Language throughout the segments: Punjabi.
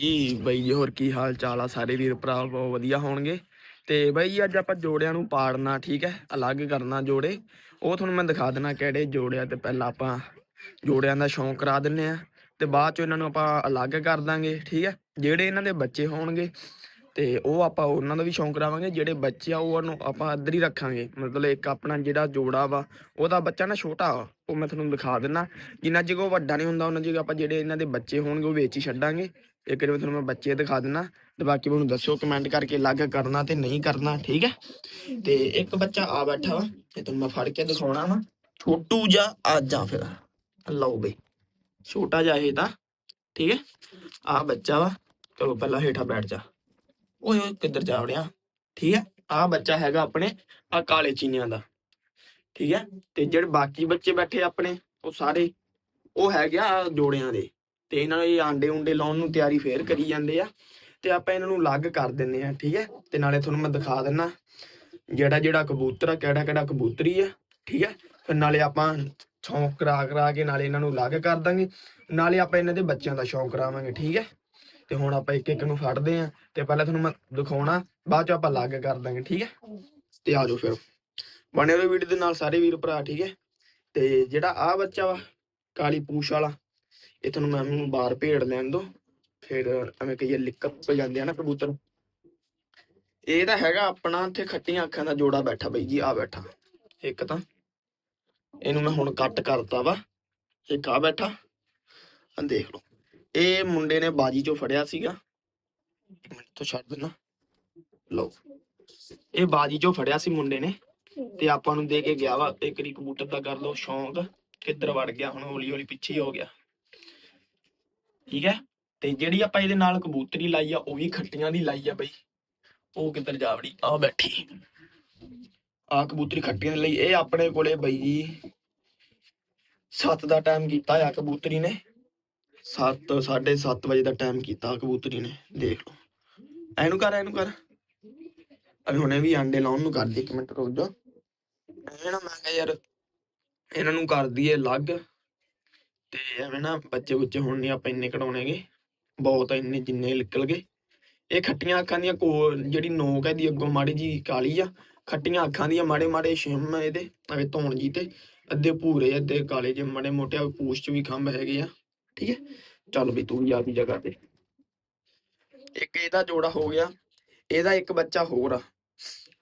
ਕੀ ਬਈ ਜੀ, ਹੋਰ ਕੀ ਹਾਲ ਚਾਲ ਆ? ਸਾਰੇ ਵੀਰ ਭਰਾ ਬਹੁਤ ਵਧੀਆ ਹੋਣਗੇ। ਤੇ ਬਈ ਅੱਜ ਆਪਾਂ ਜੋੜਿਆਂ ਨੂੰ ਪਾੜਨਾ, ਠੀਕ ਹੈ? ਅਲੱਗ ਕਰਨਾ ਜੋੜੇ। ਉਹ ਤੁਹਾਨੂੰ ਮੈਂ ਦਿਖਾ ਦੇਣਾ ਕਿਹੜੇ ਜੋੜਿਆ ਤੇ ਪਹਿਲਾਂ ਆਪਾਂ ਜੋੜਿਆਂ ਦਾ ਸ਼ੌਂਕ ਕਰਾ ਦਿੰਨੇ ਆ। ਤੇ ਬਾਅਦ ਚ ਇਹਨਾਂ ਨੂੰ ਆਪਾਂ ਅਲੱਗ ਕਰ ਦਾਂਗੇ, ਠੀਕ ਹੈ? ਜਿਹੜੇ ਇਹਨਾਂ ਦੇ ਬੱਚੇ ਹੋਣਗੇ, ਤੇ ਉਹ ਆਪਾਂ ਉਹਨਾਂ ਦਾ ਵੀ ਸ਼ੌਂਕ ਕਰਾਵਾਂਗੇ। ਜਿਹੜੇ ਬੱਚੇ ਆ, ਉਹ ਨੂੰ ਆਪਾਂ ਇੱਧਰ ਹੀ ਰੱਖਾਂਗੇ। ਮਤਲਬ ਇੱਕ ਆਪਣਾ ਜਿਹੜਾ ਜੋੜਾ ਵਾ, ਉਹਦਾ ਬੱਚਾ ਨਾ ਛੋਟਾ ਵਾ, ਉਹ ਮੈਂ ਤੁਹਾਨੂੰ ਦਿਖਾ ਦਿੰਦਾ ਜਿੰਨਾ ਚਿਰ ਉਹ ਵੱਡਾ ਨਹੀਂ ਹੁੰਦਾ, ਉਹਨਾਂ ਚਿਰ ਆਪਾਂ ਜਿਹੜੇ ਇਹਨਾਂ ਦੇ ਬੱਚੇ ਹੋਣਗੇ, ਉਹ ਵੇਚ ਹੀ ਛੱਡਾਂਗੇ। ਇੱਕ ਵਾਰ ਤੁਹਾਨੂੰ ਮੈਂ ਬੱਚੇ ਦਿਖਾ ਦਿੰਨਾ, ਤੇ ਬਾਕੀ ਮੈਨੂੰ ਦੱਸਿਓ ਕਮੈਂਟ ਕਰਕੇ ਅਲੱਗ ਕਰਨਾ ਤੇ ਨਹੀਂ ਕਰਨਾ, ਠੀਕ ਹੈ? ਤੇ ਇੱਕ ਬੱਚਾ ਆ ਬੈਠਾ ਵਾ, ਤੇ ਤੁਹਾਨੂੰ ਮੈਂ ਫੜ ਕੇ ਦਿਖਾਉਣਾ ਵਾ। ਛੋਟੂ ਜਿਹਾ ਆ ਜਾ ਫਿਰ। ਲਓ ਬਈ, ਛੋਟਾ ਜਿਹਾ ਇਹ ਤਾਂ, ਠੀਕ ਹੈ? ਆ ਬੱਚਾ ਵਾ, ਚਲੋ ਪਹਿਲਾਂ ਹੇਠਾਂ ਬੈਠ ਜਾ। ਓਏ ਓਏ, ਕਿੱਧਰ ਜਾ ਵੜਿਆ? ਠੀਕ ਹੈ? ਆ ਬੱਚਾ ਹੈਗਾ ਆਪਣੇ, ਆ ਕਾਲੇ ਚੀਨਿਆਂ ਦਾ, ਠੀਕ ਹੈ? ਤੇ ਜਿਹੜੇ ਬਾਕੀ ਬੱਚੇ ਬੈਠੇ ਆਪਣੇ, ਉਹ ਸਾਰੇ, ਉਹ ਹੈਗੇ ਆ ਜੋੜਿਆਂ ਦੇ। ਤੇ ਇਹਨਾਂ ਦੇ ਆਂਡੇ ਉਂਡੇ ਲਾਉਣ ਨੂੰ ਤਿਆਰੀ ਫੇਰ ਕਰੀ ਜਾਂਦੇ ਆ ਤੇ ਆਪਾਂ ਇਹਨਾਂ ਨੂੰ ਅਲੱਗ ਕਰ ਦਿੰਨੇ ਆ, ਠੀਕ ਹੈ? ਤੇ ਨਾਲੇ ਤੁਹਾਨੂੰ ਮੈਂ ਦਿਖਾ ਦਿੰਨਾ ਜਿਹੜਾ ਜਿਹੜਾ ਕਬੂਤਰ ਆ, ਕਿਹੜਾ ਕਿਹੜਾ ਕਬੂਤਰੀ ਆ, ਠੀਕ ਹੈ? ਫਿਰ ਨਾਲੇ ਆਪਾਂ ਸ਼ੌਂਕ ਕਰਾ ਕਰਾ ਕੇ ਨਾਲੇ ਇਹਨਾਂ ਨੂੰ ਅਲੱਗ ਕਰ ਦਾਂਗੇ। ਨਾਲੇ ਆਪਾਂ ਇਹਨਾਂ ਦੇ ਬੱਚਿਆਂ ਦਾ ਸ਼ੌਂਕ ਕਰਾਵਾਂਗੇ, ਠੀਕ ਹੈ? ਤੇ ਹੁਣ ਆਪਾਂ ਇੱਕ ਇੱਕ ਨੂੰ ਫੜਦੇ ਆ ਤੇ ਪਹਿਲਾਂ ਤੁਹਾਨੂੰ ਮੈਂ ਦਿਖਾਉਣਾ, ਬਾਅਦ ਚ ਆਪਾਂ ਅਲੱਗ ਕਰ ਦਾਂਗੇ, ਠੀਕ ਹੈ? ਤੇ ਆ ਜਾਓ ਫਿਰ। ਬਣੇ ਰਹੋ ਵੀਡੀਓ ਦੇ ਨਾਲ ਸਾਰੇ ਵੀਰ ਭਰਾ, ਠੀਕ ਹੈ? ਤੇ ਜਿਹੜਾ ਆ ਬੱਚਾ ਵਾ, ਕਾਲੀ ਪੂਛ ਵਾਲਾ ਇਹ ਤੁਹਾਨੂੰ ਮੈਂ ਨੂੰ ਬਾਹਰ ਭੇੜ ਲੈਣ ਦੋ, ਫਿਰ ਐਵੇਂ ਕਹੀਏ ਲਿਕਪ ਹੋ ਜਾਂਦੇ ਆ ਨਾ ਕਬੂਤਰ। ਇਹ ਤਾਂ ਹੈਗਾ ਆਪਣਾ ਇੱਥੇ ਖੱਟੀਆਂ ਅੱਖਾਂ ਦਾ ਜੋੜਾ ਬੈਠਾ ਬਈ ਜੀ ਆ ਬੈਠਾ। ਇੱਕ ਤਾਂ ਇਹਨੂੰ ਮੈਂ ਹੁਣ ਕੱਟ ਕਰਤਾ ਵਾ, ਇੱਕ ਆ ਬੈਠਾ। ਆ ਦੇਖ ਲਓ, ਇਹ ਮੁੰਡੇ ਨੇ ਬਾਜੀ ਚੋਂ ਫੜਿਆ ਸੀਗਾ। ਇੱਕ ਮਿੰਟ ਤੋਂ ਛੱਡ ਦੇਣਾ ਲਓ, ਇਹ ਬਾਜੀ ਚੋਂ ਫੜਿਆ ਸੀ ਮੁੰਡੇ ਨੇ, ਤੇ ਆਪਾਂ ਨੂੰ ਦੇ ਕੇ ਗਿਆ ਵਾ। ਇੱਕ ਵਾਰੀ ਕਬੂਤਰ ਦਾ ਕਰ ਲਓ ਸ਼ੌਂਕ, ਕਿੱਧਰ ਵੜ ਗਿਆ, ਹੁਣ ਹੌਲੀ ਹੌਲੀ ਪਿੱਛੇ ਹੋ ਗਿਆ। ਠੀਕ ਹੈ? ਤੇ ਜਿਹੜੀ ਆਪਾਂ ਇਹਦੇ ਨਾਲ ਕਬੂਤਰੀ ਲਾਈ ਆ, ਉਹ ਵੀ ਖੱਟੀਆਂ ਦੀ ਲਾਈ ਆ ਬਈ। ਉਹ ਕਿੱਧਰ ਜਾ ਵੜੀ? ਆ ਬੈਠੀ। ਆ ਕਬੂਤਰੀ ਖੱਟੀਆਂ ਦੀ ਲਈ। ਇਹ ਆਪਣੇ ਕੋਲੇ ਬਈ 7 ਦਾ ਟਾਈਮ ਕੀਤਾ ਆ ਕਬੂਤਰੀ ਨੇ। 7 7:30 ਵਜੇ ਦਾ ਟਾਈਮ ਕੀਤਾ ਕਬੂਤਰੀ ਨੇ। ਦੇਖ ਲਓ। ਇਹਨੂੰ ਕਰ ਇਹਨੂੰ ਕਰ। ਅਭੀ ਹੁਣੇ ਵੀ ਆਂਡੇ ਲਾਉਣ ਨੂੰ ਕਰਦੀ। ਇੱਕ ਮਿੰਟ ਰੁਕ ਜਾ। ਐਵੇਂ ਨਾ ਮੈਂ ਕਿਹਾ ਯਾਰ, ਇਹਨਾਂ ਨੂੰ ਕਰਦੀ ਏ ਅਲੱਗ। ਤੇ ਐਵੇਂ ਨਾ ਬੱਚੇ ਬੁੱਚੇ ਹੁਣ ਨਹੀਂ ਆਪਾਂ ਇੰਨੇ ਕਢਾਉਣੇਗੇ ਬਹੁਤ ਇੰਨੇ ਜਿੰਨੇ ਨਿਕਲ ਗਏ। ਇਹ ਖੱਟੀਆਂ ਅੱਖਾਂ ਦੀਆਂ ਕੋਲ ਜਿਹੜੀ ਨੋਕ ਹੈ ਦੀ ਅੱਗੋਂ ਮਾੜੀ ਜੀ ਕਾਲੀ ਆ, ਖੱਟੀਆਂ ਅੱਖਾਂ ਦੀਆਂ ਮਾੜੇ ਮਾੜੇ ਛਿਮ ਆ ਇਹਦੇ, ਐਵੇਂ ਧੌਣ ਜੀ ਤੇ ਅੱਧੇ ਭੂਰੇ, ਅੱਧੇ ਕਾਲੇ ਜਿਹੇ, ਮਾੜੇ ਮੋਟੇ ਪੂਛ ਚ ਵੀ ਖੰਭ ਹੈਗੇ ਆ, ਠੀਕ ਹੈ? ਚੱਲ ਵੀ ਤੂੰ ਵੀ ਵੀ ਜਗ੍ਹਾ ਤੇ ਇੱਕ ਇਹਦਾ ਜੋੜਾ ਹੋ ਗਿਆ, ਇਹਦਾ ਇੱਕ ਬੱਚਾ ਹੋਰ ਆ,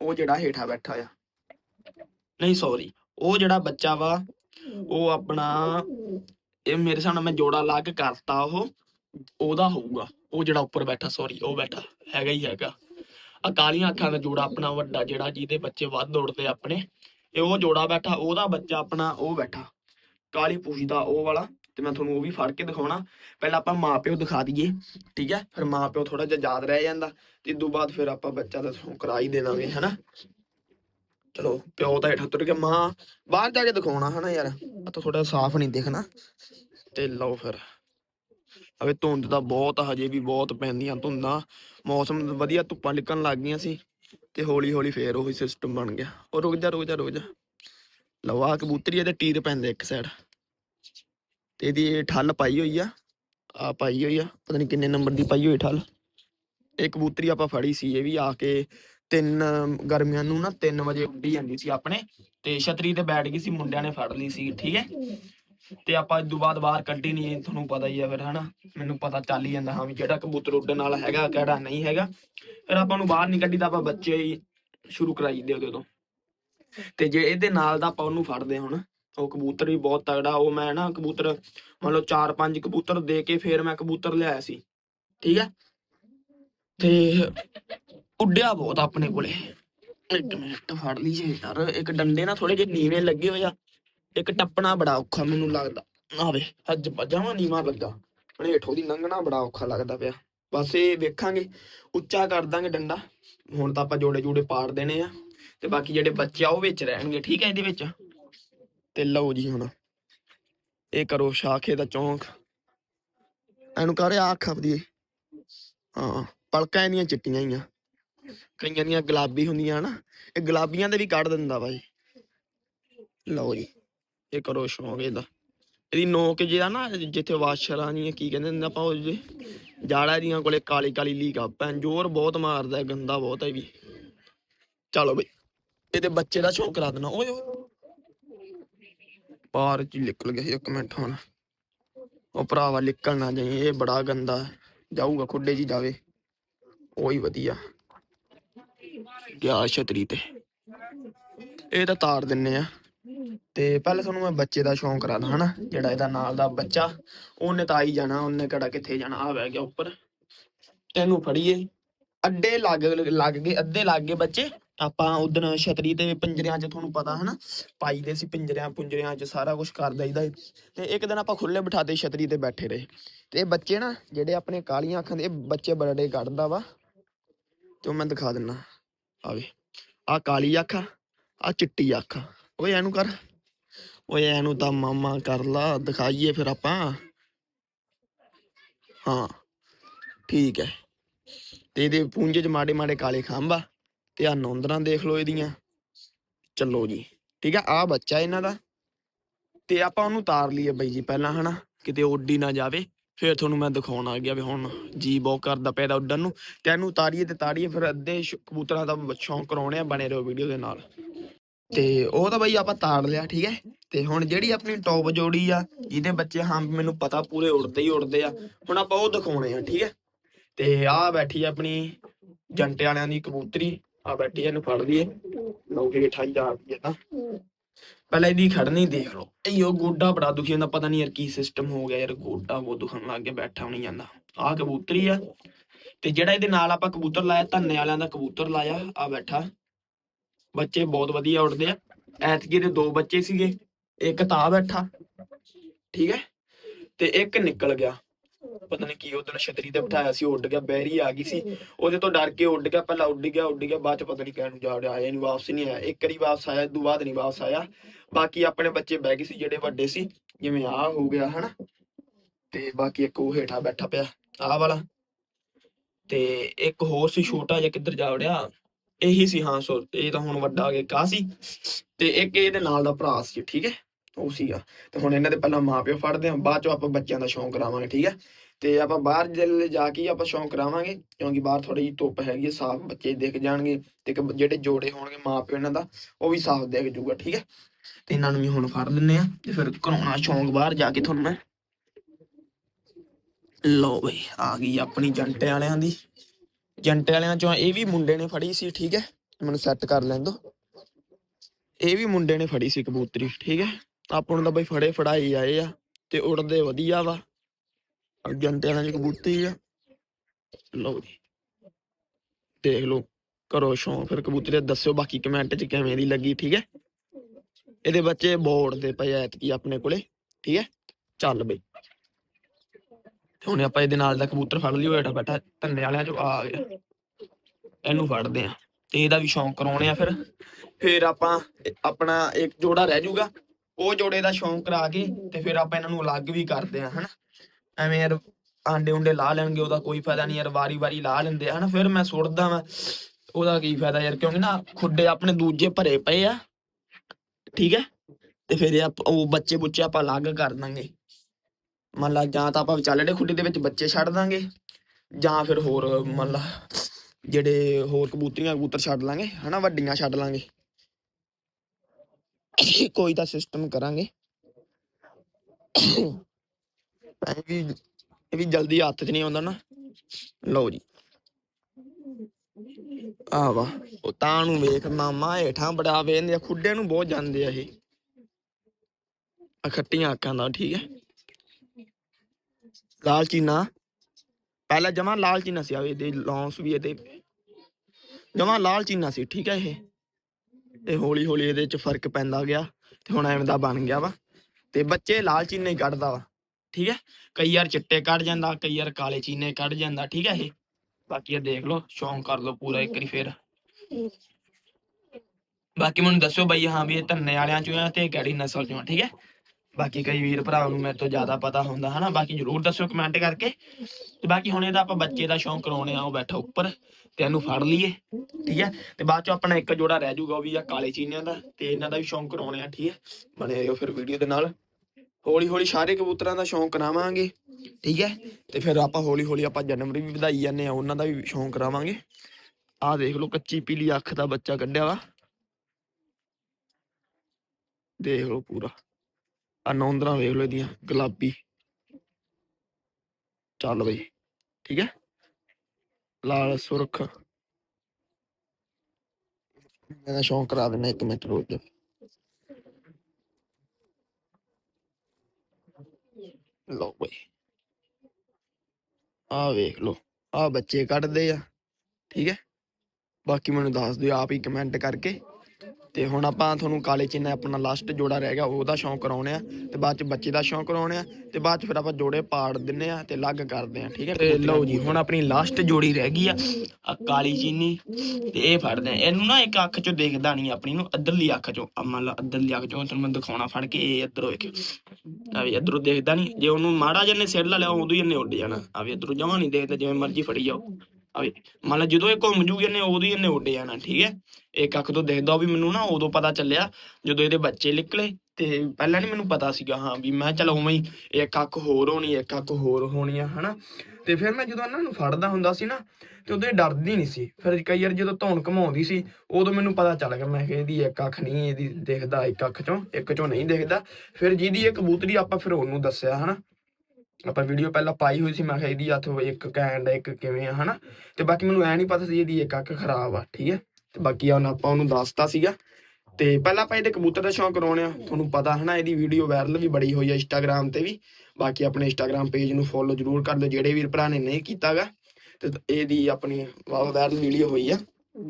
ਉਹ ਜਿਹੜਾ ਹੇਠਾਂ ਬੈਠਾ ਆ। ਨਹੀਂ ਸੌਰੀ ਉਹ ਜਿਹੜਾ ਬੱਚਾ ਵਾ, ਉਹ ਆਪਣਾ ਇਹ ਮੇਰੇ ਹਿਸਾਬ ਨਾਲ ਮੈਂ ਜੋੜਾ ਲਾ ਕੇ ਕਰਤਾ ਉਹ। ਉਹਦਾ ਹੋਊਗਾ। ਉਹ ਜਿਹੜਾ ਉੱਪਰ ਬੈਠਾ ਸੌਰੀ ਉਹ ਬੈਠਾ। ਹੈਗਾ ਹੀ ਹੈਗਾ। ਆ ਕਾਲੀਆਂ ਅੱਖਾਂ ਦਾ ਜੋੜਾ ਆਪਣਾ ਵੱਡਾ, ਜਿਹੜਾ ਜਿਹਦੇ ਬੱਚੇ ਵੱਧ ਦੌੜਦੇ ਆਪਣੇ। ਇਹ ਉਹ ਜੋੜਾ ਬੈਠਾ, ਉਹਦਾ ਬੱਚਾ ਆਪਣਾ ਉਹ ਬੈਠਾ। ਕਾਲੀ ਪੂਛ ਉਹ ਵਾਲਾ, ਤੇ ਮੈਂ ਤੁਹਾਨੂੰ ਉਹ ਵੀ ਫੜ ਕੇ ਦਿਖਾਉਣਾ। ਪਹਿਲਾਂ ਆਪਾਂ ਮਾਪਿਓ ਦਿਖਾ ਦਈਏ, ਠੀਕ ਹੈ? ਫਿਰ ਮਾਪਿਓ ਥੋੜਾ ਜਿਹਾ ਯਾਦ ਰਹਿ ਜਾਂਦਾ, ਤੇ ਤੋਂ ਬਾਅਦ ਫਿਰ ਆਪਾਂ ਬੱਚਾ ਦਾ ਤੁਹਾਨੂੰ ਕਰਾ ਹੀ ਦੇਵਾਂਗੇ, ਹਨਾ? ਚਲੋ ਪਿਓ ਤਾਂ ਹੇਠਾਂ ਤੁਰ ਗਿਆ। ਮਾਂ, ਬਾਹਰ ਜਾ ਕੇ ਦਿਖਾਉਣਾ ਹਨਾ ਯਾਰ। ਆ ਤਾਂ ਥੋੜਾ ਸਾਫ਼ ਨਹੀਂ ਦਿਖਣਾ। ਤੇ ਲਓ ਫਿਰ। ਅਵੇ ਧੁੰਦ ਤਾਂ ਬਹੁਤ ਹਜੇ ਵੀ ਬਹੁਤ ਪੈਂਦੀਆਂ ਧੁੰਦਾਂ। ਮੌਸਮ ਵਧੀਆ ਧੁੱਪਾਂ ਨਿਕਲਣ ਲੱਗ ਗਈਆਂ ਸੀ ਤੇ ਹੌਲੀ ਹੌਲੀ ਫੇਰ ਉਹੀ ਸਿਸਟਮ ਬਣ ਗਿਆ। ਉਹ ਰੁਕ ਜਾ ਰੁਕ ਜਾ ਰੁਕ ਜਾ। ਲਓ ਆ ਕਬੂਤਰੀ ਇਹਦੇ ਟੀਰ ਪੈਂਦੇ ਇੱਕ ਸਾਈਡ ਤੇ ਇਹਦੀ ਠੱਲ ਪਾਈ ਹੋਈ ਆ। ਆ ਪਾਈ ਹੋਈ ਆ, ਪਤਾ ਨਹੀਂ ਕਿੰਨੇ ਨੰਬਰ ਦੀ ਪਾਈ ਹੋਈ ਠੱਲ। ਇਹ ਕਬੂਤਰੀ ਆਪਾਂ ਫੜੀ ਸੀ, ਇਹ ਵੀ ਆ ਕੇ ਤਿੰਨ ਗਰਮੀਆਂ ਨੂੰ ਨਾ 3 ਵਜੇ ਉੱਡੀ ਜਾਂਦੀ ਸੀ ਆਪਣੇ, ਤੇ ਛਤਰੀ ਤੇ ਬੈਠ ਗਈ ਸੀ, ਮੁੰਡਿਆਂ ਨੇ ਫੜ ਲਈ ਸੀ, ਠੀਕ ਹੈ? ਤੇ ਆਪਾਂ ਇਦੋਂ ਬਾਅਦ ਬਾਹਰ ਕੱਢੀ ਨਹੀਂ, ਤੁਹਾਨੂੰ ਪਤਾ ਹੀ ਆ ਫਿਰ, ਹਨਾ? ਮੈਨੂੰ ਪਤਾ ਚੱਲ ਹੀ ਜਾਂਦਾ, ਹਾਂ ਵੀ ਜਿਹੜਾ ਕਬੂਤਰ ਉੱਡਣ ਵਾਲਾ ਹੈਗਾ, ਕਿਹੜਾ ਨਹੀਂ ਹੈਗਾ। ਫਿਰ ਆਪਾਂ ਨੂੰ ਬਾਹਰ ਨਹੀਂ ਕੱਢੀ ਤਾਂ ਆਪਾਂ ਬੱਚੇ ਹੀ ਸ਼ੁਰੂ ਕਰਾਈ ਦੇ ਉਹਦੇ ਤੋਂ। ਤੇ ਜੇ ਇਹਦੇ ਨਾਲ ਦਾ ਆਪਾਂ ਉਹਨੂੰ ਫੜਦੇ ਹੁਣ, ਉਹ ਕਬੂਤਰ ਵੀ ਬਹੁਤ ਤਗੜਾ ਉਹ ਮੈਂ ਨਾ ਕਬੂਤਰ, ਮੰਨ ਲਓ 4-5 ਕਬੂਤਰ ਦੇ ਕੇ ਫਿਰ ਮੈਂ ਕਬੂਤਰ ਲਿਆਇਆ ਸੀ, ਠੀਕ ਹੈ? ਤੇ ਉੱਡਿਆ ਬਹੁਤ ਆਪਣੇ ਕੋਲੇ। ਇੱਕ ਮਿੰਟ, ਫੜ ਲਈ ਜੇ ਯਾਰ। ਇੱਕ ਡੰਡੇ ਨਾ ਥੋੜੇ ਜਿਹੇ ਨੀਵੇਂ ਲੱਗੇ ਹੋਏ ਆ। ਇੱਕ ਟੱਪਣਾ ਬੜਾ ਔਖਾ ਮੈਨੂੰ ਲੱਗਦਾ। ਆਵੇ ਅੱਜ ਪਜਾਵਾ ਨੀਵਾਂ ਲੱਗਾ। ਹੁਣ ਦੀ ਲੰਘਣਾ ਬੜਾ ਔਖਾ ਲੱਗਦਾ ਪਿਆ। ਬਸ ਇਹ ਵੇਖਾਂਗੇ। ਉੱਚਾ ਕਰ ਦਾਂਗੇ ਡੰਡਾ। ਹੁਣ ਤਾਂ ਆਪਾਂ ਜੋੜੇ ਜੋੜੇ ਪਾੜ ਦੇਣੇ ਆ। ਤੇ ਬਾਕੀ ਜਿਹੜੇ ਬੱਚੇ ਆ, ਉਹ ਵਿੱਚ ਰਹਿਣਗੇ। ਠੀਕ ਹੈ ਇਹਦੇ ਵਿੱਚ? ਤੇ ਲਓ ਜੀ ਹੁਣ। ਇਹ ਕਰੋ ਸ਼ਾਖੇ ਦਾ ਚੌਂਕ। ਇਹਨੂੰ ਕਰ ਆ ਅੱਖ ਆਪਦੀ। ਹਾਂ। ਪਲਕਾਂ ਇਹਦੀਆਂ ਚਿੱਟੀਆਂ ਹੀ ਆ। ਕਈਆਂ ਦੀਆਂ ਗੁਲਾਬੀ ਹੁੰਦੀਆਂ ਨਾ ਇਹ ਗੁਲਾਬੀਆਂ ਦੇ ਵੀ ਕੱਢ ਦਿੰਦਾ ਬਾਈ। ਲਓ ਜੀ, ਇਹ ਕਰੋ ਸ਼ੌਂਕ ਇਹਦਾ। ਇਹਦੀ ਨੋਕ ਜਿਹੜਾ ਨਾ, ਜਿੱਥੇ ਵਾਸ਼ਰਾਂ ਨਹੀਂ ਕੀ ਕਹਿੰਦੇ ਹੁੰਦੇ ਆਪਾਂ ਉਹ ਜੇ ਜਾੜਾ ਦੀਆਂ ਕੋਲੇ ਕਾਲੀ ਕਾਲੀ ਲੀਕ ਆ, ਭੈਣ ਬਹੁਤ ਮਾਰਦਾ ਗੰਦਾ ਬਹੁਤ ਹੈ ਵੀ। ਚਲੋ ਬਈ ਇਹਦੇ ਬੱਚੇ ਦਾ ਸ਼ੌਕ ਕਰਾ ਦੇਣਾ। ਓਏ ਪਾਰ ਚ ਨਿਕਲ ਗਿਆ ਸੀ ਇੱਕ ਮਿੰਟ ਹੁਣ। ਉਹ ਭਰਾਵਾ ਨਿਕਲ ਨਾ ਜਾਈ, ਇਹ ਬੜਾ ਗੰਦਾ ਜਾਊਗਾ ਖੁੱਡੇ ਜੀ ਜਾਵੇ। ਉਹੀ ਵਧੀਆ। ਗਿਆ ਛਤਰੀ ਤੇ। ਇਹ ਤਾਂ ਤਾਰ ਦਿੰਨੇ ਆ। ਤੇ ਪਹਿਲੇ ਤੁਹਾਨੂੰ ਮੈਂ ਬੱਚੇ ਦਾ ਸ਼ੌਂਕ ਕਰਾਦਾ ਹਨਾ? ਜਿਹੜਾ ਇਹਦਾ ਨਾਲ ਦਾ ਬੱਚਾ, ਉਹਨੇ ਤਾਂ ਆਈ ਜਾਣਾ, ਉਹਨੇ ਕਿਹੜਾ ਕਿੱਥੇ ਜਾਣਾ ਆ ਬਹਿ ਗਿਆ ਉੱਪਰ। ਤੈਨੂੰ ਫੜੀਏ। ਅੱਡੇ ਲੱਗ ਲੱਗ ਗਏ, ਅੱਧੇ ਲੱਗ ਗਏ ਬੱਚੇ। ਆਪਾਂ ਉਦੋਂ ਛਤਰੀ ਤੇ ਪਿੰਜਰਿਆਂ 'ਚ ਤੁਹਾਨੂੰ ਪਤਾ, ਹਨਾ? ਪਾਈ ਦੇ ਸੀ ਪਿੰਜਰਿਆਂ, ਪੁੰਜਰਿਆਂ 'ਚ ਸਾਰਾ ਕੁਝ ਕਰ ਦਈਦਾ ਸੀ। ਤੇ ਇੱਕ ਦਿਨ ਆਪਾਂ ਖੁੱਲੇ ਬਿਠਾਤੇ ਛਤਰੀ ਤੇ ਬੈਠੇ ਰਹੇ। ਤੇ ਇਹ ਬੱਚੇ ਨਾ, ਜਿਹੜੇ ਆਪਣੇ ਕਾਲੀਆਂ ਅੱਖਾਂ ਦੇ, ਇਹ ਬੱਚੇ ਬਰੜੇ ਕੱਢਦਾ ਵਾ। ਤੇ ਉਹ ਮੈਂ ਦਿਖਾ ਦਿੰਨਾ ਆਵੇ। ਆ ਕਾਲੀ ਅੱਖ ਆ ਚਿੱਟੀ ਅੱਖ ਓਏ ਇਹਨੂੰ ਕਰ। ਓਏ ਇਹਨੂੰ ਤਾਂ ਮਾਮਾ ਕਰ ਲਾ, ਦਿਖਾਈਏ ਫਿਰ ਆਪਾਂ। ਹਾਂ, ਠੀਕ ਹੈ। ਤੇ ਇਹਦੇ ਪੂੰਝੇ 'ਚ ਮਾੜੇ ਮਾੜੇ ਕਾਲੇ ਖੰਭ ਆ, ਤੇ ਆ ਨੌਂਦਰਾਂ ਦੇਖ ਲਓ ਇਹਦੀਆਂ। ਚੱਲੋ ਜੀ, ਠੀਕ ਆ ਆ ਬੱਚਾ ਇਹਨਾਂ ਦਾ। ਤੇ ਆਪਾਂ ਉਹਨੂੰ ਤਾਰ ਲਈਏ ਬਾਈ ਜੀ ਪਹਿਲਾਂ, ਹਨਾ? ਕਿਤੇ ਓਡੀ ਨਾ ਜਾਵੇ। ਫਿਰ ਤੁਹਾਨੂੰ ਮੈਂ ਦਿਖਾਉਣ ਆ ਗਿਆ ਵੀ ਹੁਣ ਜੀ ਬਹੁਤ ਕਰਦਾ ਪਿਆ ਉੱਡਣ ਨੂੰ। ਤੇ ਇਹਨੂੰ ਤਾਰੀਏ ਤੇ ਤਾਰੀਏ ਫਿਰ ਅੱਧੇ ਕਬੂਤਰਾਂ ਦਾ ਸ਼ੌਂਕ ਕਰਾਉਣੇ ਆ ਬਣੇ ਰਹੋ ਵੀਡੀਓ ਦੇ ਨਾਲ। ਤੇ ਉਹ ਤਾਂ ਬਈ ਆਪਾਂ ਤਾੜ ਲਿਆ ਠੀਕ ਹੈ? ਤੇ ਹੁਣ ਜਿਹੜੀ ਆਪਣੀ ਟੌਪ ਜੋੜੀ ਆ ਜਿਹਦੇ ਬੱਚੇ ਹਾਂ ਮੈਨੂੰ ਪਤਾ ਪੂਰੇ ਉੜਦੇ ਹੀ ਉੜਦੇ ਆ ਹੁਣ ਆਪਾਂ ਉਹ ਦਿਖਾਉਣੇ ਆ ਠੀਕ ਹੈ? ਤੇ ਆ ਬੈਠੀ ਆ ਆਪਣੀ ਜੰਟੇ ਵਾਲਿਆਂ ਦੀ ਕਬੂਤਰੀ ਆ ਬੈਠੀ ਆ, ਇਹਨੂੰ ਫੜ ਲਈਏ। ਲਓ 28000 ਰੁਪਏ ਤਾਂ। ਪਹਿਲਾਂ ਇਹਦੀ ਖੜਨੀ ਦੇਖ ਲਓ। ਇਹ ਗੋਡਾ ਬੜਾ ਦੁਖੀ ਹੁੰਦਾ, ਪਤਾ ਨਹੀਂ ਯਾਰ ਕੀ ਸਿਸਟਮ ਹੋ ਗਿਆ, ਯਾਰ ਗੋਡਾ ਉਹ ਦੁਖਣ ਲੱਗ ਗਿਆ, ਬੈਠਾ ਨਹੀਂ ਜਾਂਦਾ। ਆਹ ਕਬੂਤਰੀ ਆ, ਤੇ ਜਿਹੜਾ ਇਹਦੇ ਨਾਲ ਆਪਾਂ ਕਬੂਤਰ ਲਾਇਆ, ਧੰਨੇ ਵਾਲਿਆਂ ਦਾ ਕਬੂਤਰ ਲਾਇਆ ਆ ਬੈਠਾ। ਬੱਚੇ ਬਹੁਤ ਵਧੀਆ ਉੱਡਦੇ ਆ। ਐਤਕੀ ਦੇ ਦੋ ਬੱਚੇ ਸੀਗੇ, ਇੱਕ ਤਾਂ ਬੈਠਾ, ਠੀਕ ਹੈ, ਤੇ ਇੱਕ ਨਿਕਲ ਗਿਆ। ਪਤਾ ਨਹੀਂ ਕੀ ਉਦੋਂ ਛਤਰੀ ਤੇ ਬਿਠਾਇਆ ਸੀ, ਉੱਡ ਗਿਆ ਬੈਰੀ ਆ ਗਈ ਸੀ। ਉਹਦੇ ਤੋਂ ਡਰ ਕੇ ਉੱਡ ਗਿਆ, ਪਹਿਲਾਂ ਉੱਡ ਗਿਆ ਉੱਡ ਗਿਆ, ਬਾਅਦ ਚ ਪਤਾ ਨਹੀਂ ਕਹਿਣ ਨੂੰ ਜਾ ਰਿਹਾ, ਆਇਆ ਨਹੀਂ ਵਾਪਸ ਨਹੀਂ ਆਇਆ। ਇੱਕ ਵਾਰੀ ਵਾਪਸ ਆਇਆ ਦੂ ਬਾਅਦ ਨਹੀਂ ਵਾਪਸ ਆਇਆ। ਬਾਕੀ ਆਪਣੇ ਬੱਚੇ ਬਹਿ ਗਏ ਸੀ, ਜਿਹੜੇ ਵੱਡੇ ਸੀ, ਜਿਵੇਂ ਆ ਹੋ ਗਿਆ, ਹਨਾ? ਤੇ ਬਾਕੀ ਇੱਕ ਉਹ ਹੇਠਾਂ ਬੈਠਾ ਪਿਆ, ਆਹ ਵਾਲਾ। ਤੇ ਇੱਕ ਹੋਰ ਸੀ, ਛੋਟਾ ਜਿਹਾ ਕਿੱਧਰ ਜਾ ਵੜਿਆ? ਇਹੀ ਸੀ, ਹਾਂ, ਸੋ, ਇਹ ਤਾਂ ਹੁਣ ਵੱਡਾ ਆ ਗਿਆ ਕਾ ਸੀ। ਤੇ ਇੱਕ ਇਹਦੇ ਨਾਲ ਦਾ ਭਰਾ ਸੀ, ਠੀਕ ਹੈ? ਉਹ ਸੀਗਾ। ਤੇ ਹੁਣ ਇਹਨਾਂ ਦੇ ਪਹਿਲਾਂ ਮਾਪਿਓ ਫੜਦੇ ਆ, ਬਾਅਦ ਚੋਂ ਆਪਾਂ ਬੱਚਿਆਂ ਦਾ ਸ਼ੌਂਕ ਕਰਾਵਾਂਗੇ, ਠੀਕ ਹੈ? ਤੇ ਆਪਾਂ ਬਾਹਰ ਜੇ ਜਾ ਕੇ ਆਪਾਂ ਸ਼ੌਂਕ ਕਰਾਵਾਂਗੇ, ਕਿਉਂਕਿ ਬਾਹਰ ਥੋੜੀ ਜਿਹੀ ਧੁੱਪ ਹੈਗੀ ਹੈ, ਸਾਫ਼ ਬੱਚੇ ਦਿਖ ਜਾਣਗੇ ਤੇ ਜਿਹੜੇ ਜੋੜੇ ਹੋਣਗੇ ਮਾਪਿਓ ਇਹਨਾਂ ਦਾ, ਉਹ ਵੀ ਸਾਫ਼ ਦਿਖ ਜੂਗਾ ਠੀਕ ਹੈ? ਤੇ ਇਹਨਾਂ ਨੂੰ ਵੀ ਹੁਣ ਫੜ ਲੈਂਦੇ ਆ ਤੇ ਫਿਰ ਕਰਾਉਣਾ ਸ਼ੌਂਕ ਬਾਹਰ ਜਾ ਕੇ ਤੁਹਾਨੂੰ ਮੈਂ ਲੋ ਬਈ, ਆ ਗਈ ਆਪਣੀ ਜੰਟੇ ਵਾਲਿਆਂ ਦੀ। ਜੰਟੇ ਵਾਲਿਆਂ ਚੋਂ ਇਹ ਵੀ ਮੁੰਡੇ ਨੇ ਫੜੀ ਸੀ, ਠੀਕ ਹੈ? ਮੈਨੂੰ ਸੈੱਟ ਕਰ ਲੈਣ ਦੋ ਇਹ ਵੀ ਮੁੰਡੇ ਨੇ ਫੜੀ ਸੀ ਕਬੂਤਰੀ, ਠੀਕ ਹੈ? ਆਪਾਂ ਨੂੰ ਤਾਂ ਬਈ ਫੜੇ ਫੜਾਈ ਆਏ ਆ ਤੇ ਉੜਦੇ ਵਧੀਆ ਵਾ। ਔਰ ਜੰਟੇ ਦੀ ਕਬੂਤੀ ਆ। ਲਓ ਜੀ। ਦੇਖ ਲਓ ਕਰੋ ਸ਼ੌਂਕ ਫਿਰ ਕਬੂਤਰੀ ਦੱਸਿਓ ਬਾਕੀ ਕਮੈਂਟ 'ਚ ਕਿਵੇਂ ਦੀ ਲੱਗੀ, ਠੀਕ ਹੈ? ਇਹਦੇ ਬੱਚੇ ਬੋਰਡ ਦੇ ਪਏ ਐਤਕੀ ਆਪਣੇ ਕੋਲੇ, ਠੀਕ ਹੈ? ਚੱਲ ਬਈ। ਹੁਣ ਆਪਾਂ ਇਹਦੇ ਨਾਲ ਦਾ ਕਬੂਤਰ ਫੜ ਲਿਓ ਹੇਠਾਂ ਬੈਠਾ ਧੰਨੇ ਵਾਲਿਆਂ ਚੋਂ ਆ ਗਿਆ। ਇਹਨੂੰ ਫੜਦੇ ਆ ਤੇ ਇਹਦਾ ਵੀ ਸ਼ੌਂਕ ਕਰਾਉਣੇ ਆ ਫਿਰ। ਫਿਰ ਆਪਾਂ ਆਪਣਾ ਇੱਕ ਜੋੜਾ ਰਹਿ ਜਾਊਗਾ ਉਹ ਜੋੜੇ ਦਾ ਸ਼ੌਂਕ ਕਰਾ ਕੇ ਤੇ ਫਿਰ ਆਪਾਂ ਇਹਨਾਂ ਨੂੰ ਅਲੱਗ ਵੀ ਕਰਦੇ ਆ ਹਨਾ? ਐਵੇਂ ਯਾਰ ਆਂਡੇ ਉਂਡੇ ਲਾ ਲੈਣਗੇ, ਉਹਦਾ ਕੋਈ ਫਾਇਦਾ ਨਹੀਂ ਯਾਰ, ਵਾਰੀ ਵਾਰੀ ਲਾ ਲੈਂਦੇ ਹਨਾ, ਫਿਰ ਮੈਂ ਸੁੱਟਦਾ ਮੈਂ ਉਹਦਾ ਕੀ ਫਾਇਦਾ ਯਾਰ, ਕਿਉਂਕਿ ਨਾ ਖੁੱਡੇ ਆਪਣੇ ਦੂਜੇ ਭਰੇ ਪਏ ਆ, ਠੀਕ ਹੈ? ਤੇ ਫਿਰ ਉਹ ਬੱਚੇ ਬੁੱਚੇ ਆਪਾਂ ਅਲੱਗ ਕਰ ਦਾਂਗੇ। ਮੰਨ ਲਾ ਜਾਂ ਤਾਂ ਆਪਾਂ ਵਿਚਾਲੜੇ ਖੁੱਡੇ ਦੇ ਵਿੱਚ ਬੱਚੇ ਛੱਡ ਦਾਂਗੇ, ਜਾਂ ਫਿਰ ਹੋਰ ਮੰਨ ਲਾ ਜਿਹੜੇ ਹੋਰ ਕਬੂਤਰੀਆਂ ਕਬੂਤਰ ਛੱਡ ਲਾਂਗੇ, ਹਨਾ, ਵੱਡੀਆਂ ਛੱਡ ਲਾਂਗੇ। ਕੋਈ ਤਾਂ ਸਿਸਟਮ ਕਰਾਂਗੇ। ਇਹ ਵੀ ਇਹ ਵੀ ਜਲਦੀ ਹੱਥ 'ਚ ਨਹੀਂ ਆਉਂਦਾ ਨਾ। ਲਓ ਜੀ। ਆ ਵਾ ਉਹ ਤਾਂ ਨੂੰ ਵੇਖ ਮਾਮਾ, ਹੇਠਾਂ ਬੜਾ ਵੇਂਦੇ ਆ ਖੁੱਡੇ ਨੂੰ ਬਹੁਤ ਜਾਂਦੇ ਆ ਇਹ। ਖੱਟੀਆਂ ਅੱਖਾਂ ਦਾ, ਠੀਕ ਹੈ। ਲਾਲ ਚੀਨਾ। ਪਹਿਲਾਂ ਜਮਾ ਲਾਲ ਚੀਨਾ ਸੀ ਆ ਇਹਦੇ ਲੌਂਸ ਵੀ ਇਹਦੇ। ਜਮਾ ਲਾਲ ਚੀਨਾ ਸੀ, ਠੀਕ ਹੈ ਇਹ। ਤੇ ਹੌਲੀ ਹੌਲੀ ਇਹਦੇ ਚ ਫ਼ਰਕ ਪੈਂਦਾ ਗਿਆ, ਤੇ ਹੁਣ ਐਵੇਂ ਦਾ ਬਣ ਗਿਆ ਵਾ। ਤੇ ਬੱਚੇ ਲਾਲ ਚੀਨੇ ਹੀ ਕੱਢਦਾ ਵਾ। ਠੀਕ ਹੈ? ਕਈ ਵਾਰ ਚਿੱਟੇ ਕੱਢ ਜਾਂਦਾ, ਕਈ ਵਾਰ ਕਾਲੇ ਚੀਨੇ ਕੱਢ ਜਾਂਦਾ, ਠੀਕ ਹੈ ਇਹ? ਬਾਕੀ ਇਹ ਦੇਖ ਲਓ, ਸ਼ੌਂਕ ਕਰ ਲਓ ਪੂਰਾ ਇੱਕ ਵਾਰੀ ਫੇਰ। ਬਾਕੀ ਮੈਨੂੰ ਦੱਸਿਓ ਬਈ, ਹਾਂ ਵੀ ਇਹ ਧੰਨੇ ਵਾਲਿਆਂ ਚੋਂ ਆ ਤੇ ਕਿਹੜੀ ਨਸਲ ਚੋਂ ਆ, ਠੀਕ ਹੈ? ਬਾਕੀ ਕਈ ਵੀਰ ਭਰਾਵਾਂ ਨੂੰ ਮੇਰੇ ਤੋਂ ਜ਼ਿਆਦਾ ਪਤਾ ਹੁੰਦਾ, ਹਨਾ? ਬਾਕੀ ਜਰੂਰ ਦੱਸਿਓ ਕਮੈਂਟ ਕਰਕੇ। ਤੇ ਬਾਕੀ ਹੁਣ ਇਹਦਾ ਆਪਾਂ ਬੱਚੇ ਦਾ ਸ਼ੌਂਕ ਕਰਾਉਣੇ ਆ, ਉਹ ਬੈਠਾ ਉੱਪਰ ਤੇ ਇਹਨੂੰ ਫੜ ਲਈਏ, ਠੀਕ ਹੈ? ਤੇ ਬਾਅਦ ਚੋਂ ਆਪਣਾ ਇੱਕ ਜੋੜਾ ਰਹਿ ਜਾਊਗਾ ਉਹ ਵੀ ਆ ਕਾਲੇ ਚੀਨਿਆਂ ਦਾ, ਤੇ ਇਹਨਾਂ ਦਾ ਵੀ ਸ਼ੌਂਕ ਕਰਾਉਣੇ ਆ, ਠੀਕ ਹੈ? ਬਣੇ ਰਹੋ ਫਿਰ ਵੀਡੀਓ ਦੇ ਨਾਲ। ਹੌਲੀ ਹੌਲੀ ਸਾਰੇ ਕਬੂਤਰਾਂ ਦਾ ਸ਼ੌਂਕ ਕਰਾਵਾਂਗੇ, ਠੀਕ ਹੈ? ਤੇ ਫਿਰ ਆਪਾਂ ਹੌਲੀ ਹੌਲੀ ਆਪਾਂ ਜਨਵਰੀ ਵੀ ਵਧਾਈ ਜਾਂਦੇ ਆ ਉਹਨਾਂ ਦਾ ਵੀ ਸ਼ੌਂਕ ਕਰਾਵਾਂਗੇ। ਆਹ ਦੇਖ ਲਓ ਕੱਚੀ ਪੀਲੀ ਅੱਖ ਦਾ ਬੱਚਾ ਕੱਢਿਆ ਵਾ। ਦੇਖ ਲਓ ਪੂਰਾ। ਆ ਨੌਂਦਰਾਂ ਵੇਖ ਲਓ ਇਹਦੀਆਂ, ਗੁਲਾਬੀ। ਚੱਲ ਬਈ, ਠੀਕ ਹੈ? ਲਾਲ ਸੁਰਖ। ਮੇਰਾ ਸ਼ੌਂਕ ਕਰਾ ਦੇਣਾ ਇੱਕ ਮਿੰਟ ਰੋਜ਼ ਲਓ ਬਈ। ਆ ਵੇਖ ਲਓ ਆ ਬੱਚੇ ਕੱਢਦੇ ਆ, ਠੀਕ ਹੈ? ਬਾਕੀ ਮੈਨੂੰ ਦੱਸ ਦਿਓ, ਆਪ ਹੀ ਕਮੈਂਟ ਕਰਕੇ। ਤੇ ਹੁਣ ਆਪਾਂ ਤੁਹਾਨੂੰ ਕਾਲੇ ਚਿੰਨਾ ਆਪਣਾ ਲਾਸਟ ਜੋੜਾ ਰਹਿ ਗਿਆ ਉਹਦਾ ਸ਼ੌਂਕ ਕਰਾਉਣੇ ਆ ਤੇ ਬਾਅਦ ਚ ਬੱਚੇ ਦਾ ਸ਼ੌਂਕ ਕਰਾਉਣੇ ਆ ਤੇ ਬਾਅਦ ਚ ਫਿਰ ਆਪਾਂ ਜੋੜੇ ਪਾੜ ਦਿੰਨੇ ਆ ਤੇ ਅਲੱਗ ਕਰਦੇ ਆ ਠੀਕ ਹੈ ਤੇ ਲਓ ਜੀ ਹੁਣ ਆਪਣੀ ਲਾਸਟ ਜੋੜੀ ਰਹਿ ਗਈ ਆ ਆ ਕਾਲੀ ਚੀਨੀ ਤੇ ਇਹ ਫੜਦੇ ਆ ਇਹਨੂੰ ਨਾ ਇੱਕ ਅੱਖ ਚੋਂ ਦੇਖਦਾ ਨਹੀਂ ਆਪਣੀ ਨੂੰ ਅੱਧਰਲੀ ਅੱਖ ਚੋਂ ਲਾ ਅੱਧਰਲੀ ਅੱਖ ਚੋਂ ਤੁਹਾਨੂੰ ਮੈਂ ਦਿਖਾਉਣਾ ਫੜ ਕੇ ਇਹ ਇੱਧਰੋਂ ਵੇਖ। ਆ ਵੀ ਇੱਧਰੋਂ ਦੇਖਦਾ ਨਹੀਂ ਜੇ ਉਹਨੂੰ ਮਾੜਾ ਜਿਹਾ ਨੇ ਸਿਰ ਲਾ ਲਿਆ ਉਦੋਂ ਹੀ ਇਹਨੇ ਉੱਡ ਜਾਣਾ। ਆ ਵੀ ਇੱਧਰੋਂ ਜਮਾ ਨਹੀਂ ਦੇਖਦਾ ਜਿਵੇਂ ਮਰਜ਼ੀ ਫੜੀ ਜਾਓ। ਆ ਵੀ ਜਦੋਂ ਇਹ ਘੁੰਮ ਜੂਗੀ ਇਹਨੇ ਉਦੋਂ ਹੀ ਇਹਨੇ ਉੱਡ ਜਾਣਾ, ਠੀਕ ਹੈ? ਇੱਕ ਅੱਖ ਤੋਂ ਦੇਖਦਾ ਵੀ ਮੈਨੂੰ ਨਾ ਉਦੋਂ ਪਤਾ ਚੱਲਿਆ ਜਦੋਂ ਇਹਦੇ ਬੱਚੇ ਨਿਕਲੇ ਤੇ ਪਹਿਲਾਂ ਨਹੀਂ ਮੈਨੂੰ ਪਤਾ ਸੀਗਾ, ਹਾਂ ਵੀ ਮੈਂ ਚਲ ਉਵੇਂ ਹੀ ਇੱਕ ਅੱਖ ਹੋਰ ਹੋਣੀ, ਇੱਕ ਅੱਖ ਹੋਰ ਹੋਣੀ ਆ, ਹਨਾ? ਤੇ ਫਿਰ ਮੈਂ ਜਦੋਂ ਇਹਨਾਂ ਨੂੰ ਫੜਦਾ ਹੁੰਦਾ ਸੀ ਨਾ ਤੇ ਉਦੋਂ ਇਹ ਡਰਦੀ ਨਹੀਂ ਸੀ। ਫਿਰ ਕਈ ਵਾਰ ਜਦੋਂ ਧੌਣ ਘਮਾਉਂਦੀ ਸੀ, ਉਦੋਂ ਮੈਨੂੰ ਪਤਾ ਚੱਲ ਗਿਆ, ਮੈਂ ਕਿਹਾ ਇਹਦੀ ਇੱਕ ਅੱਖ ਨਹੀਂ ਇਹਦੀ ਦਿਖਦਾ ਇੱਕ ਅੱਖ ਚੋਂ, ਇੱਕ ਚੋਂ ਨਹੀਂ ਦਿਖਦਾ। ਫਿਰ ਜਿਹਦੀ ਇਹ ਕਬੂਤਰੀ ਆਪਾਂ ਫਿਰ ਉਹਨੂੰ ਦੱਸਿਆ, ਹਨਾ? ਆਪਾਂ ਵੀਡੀਓ ਪਹਿਲਾਂ ਪਾਈ ਹੋਈ ਸੀ, ਮੈਂ ਕਿਹਾ ਇਹਦੀ ਹੱਥ ਇੱਕ ਕੈਂਡ ਇੱਕ ਕਿਵੇਂ ਆ, ਹਨਾ? ਤੇ ਬਾਕੀ ਮੈਨੂੰ ਐ ਨਹੀਂ ਪਤਾ ਸੀ ਇਹਦੀ ਇੱਕ ਅੱਖ ਖਰਾਬ ਆ, ਠੀਕ ਹੈ ਤੇ ਬਾਕੀ ਹੁਣ ਆਪਾਂ ਉਹਨੂੰ ਦੱਸਤਾ ਸੀਗਾ। ਤੇ ਪਹਿਲਾਂ ਆਪਾਂ ਇਹਦੇ ਕਬੂਤਰ ਦਾ ਸ਼ੌਂਕ ਕਰਾਉਣੇ ਆ, ਤੁਹਾਨੂੰ ਪਤਾ ਹਨਾ, ਇਹਦੀ ਵੀਡੀਓ ਵਾਇਰਲ ਵੀ ਬੜੀ ਹੋਈ ਆ ਇੰਸਟਾਗ੍ਰam ਤੇ ਵੀ। ਬਾਕੀ ਆਪਣੇ ਇੰਸਟਾਗ੍ਰam ਪੇਜ ਨੂੰ ਫੋਲੋ ਜਰੂਰ ਕਰ ਦਿਓ ਜਿਹੜੇ ਵੀਰ ਭਰਾ ਨੇ ਨਹੀਂ ਕੀਤਾਗਾ। ਤੇ ਇਹਦੀ ਆਪਣੀ ਵਾਇਰਲ ਵੀਡੀਓ ਹੋਈ ਆ,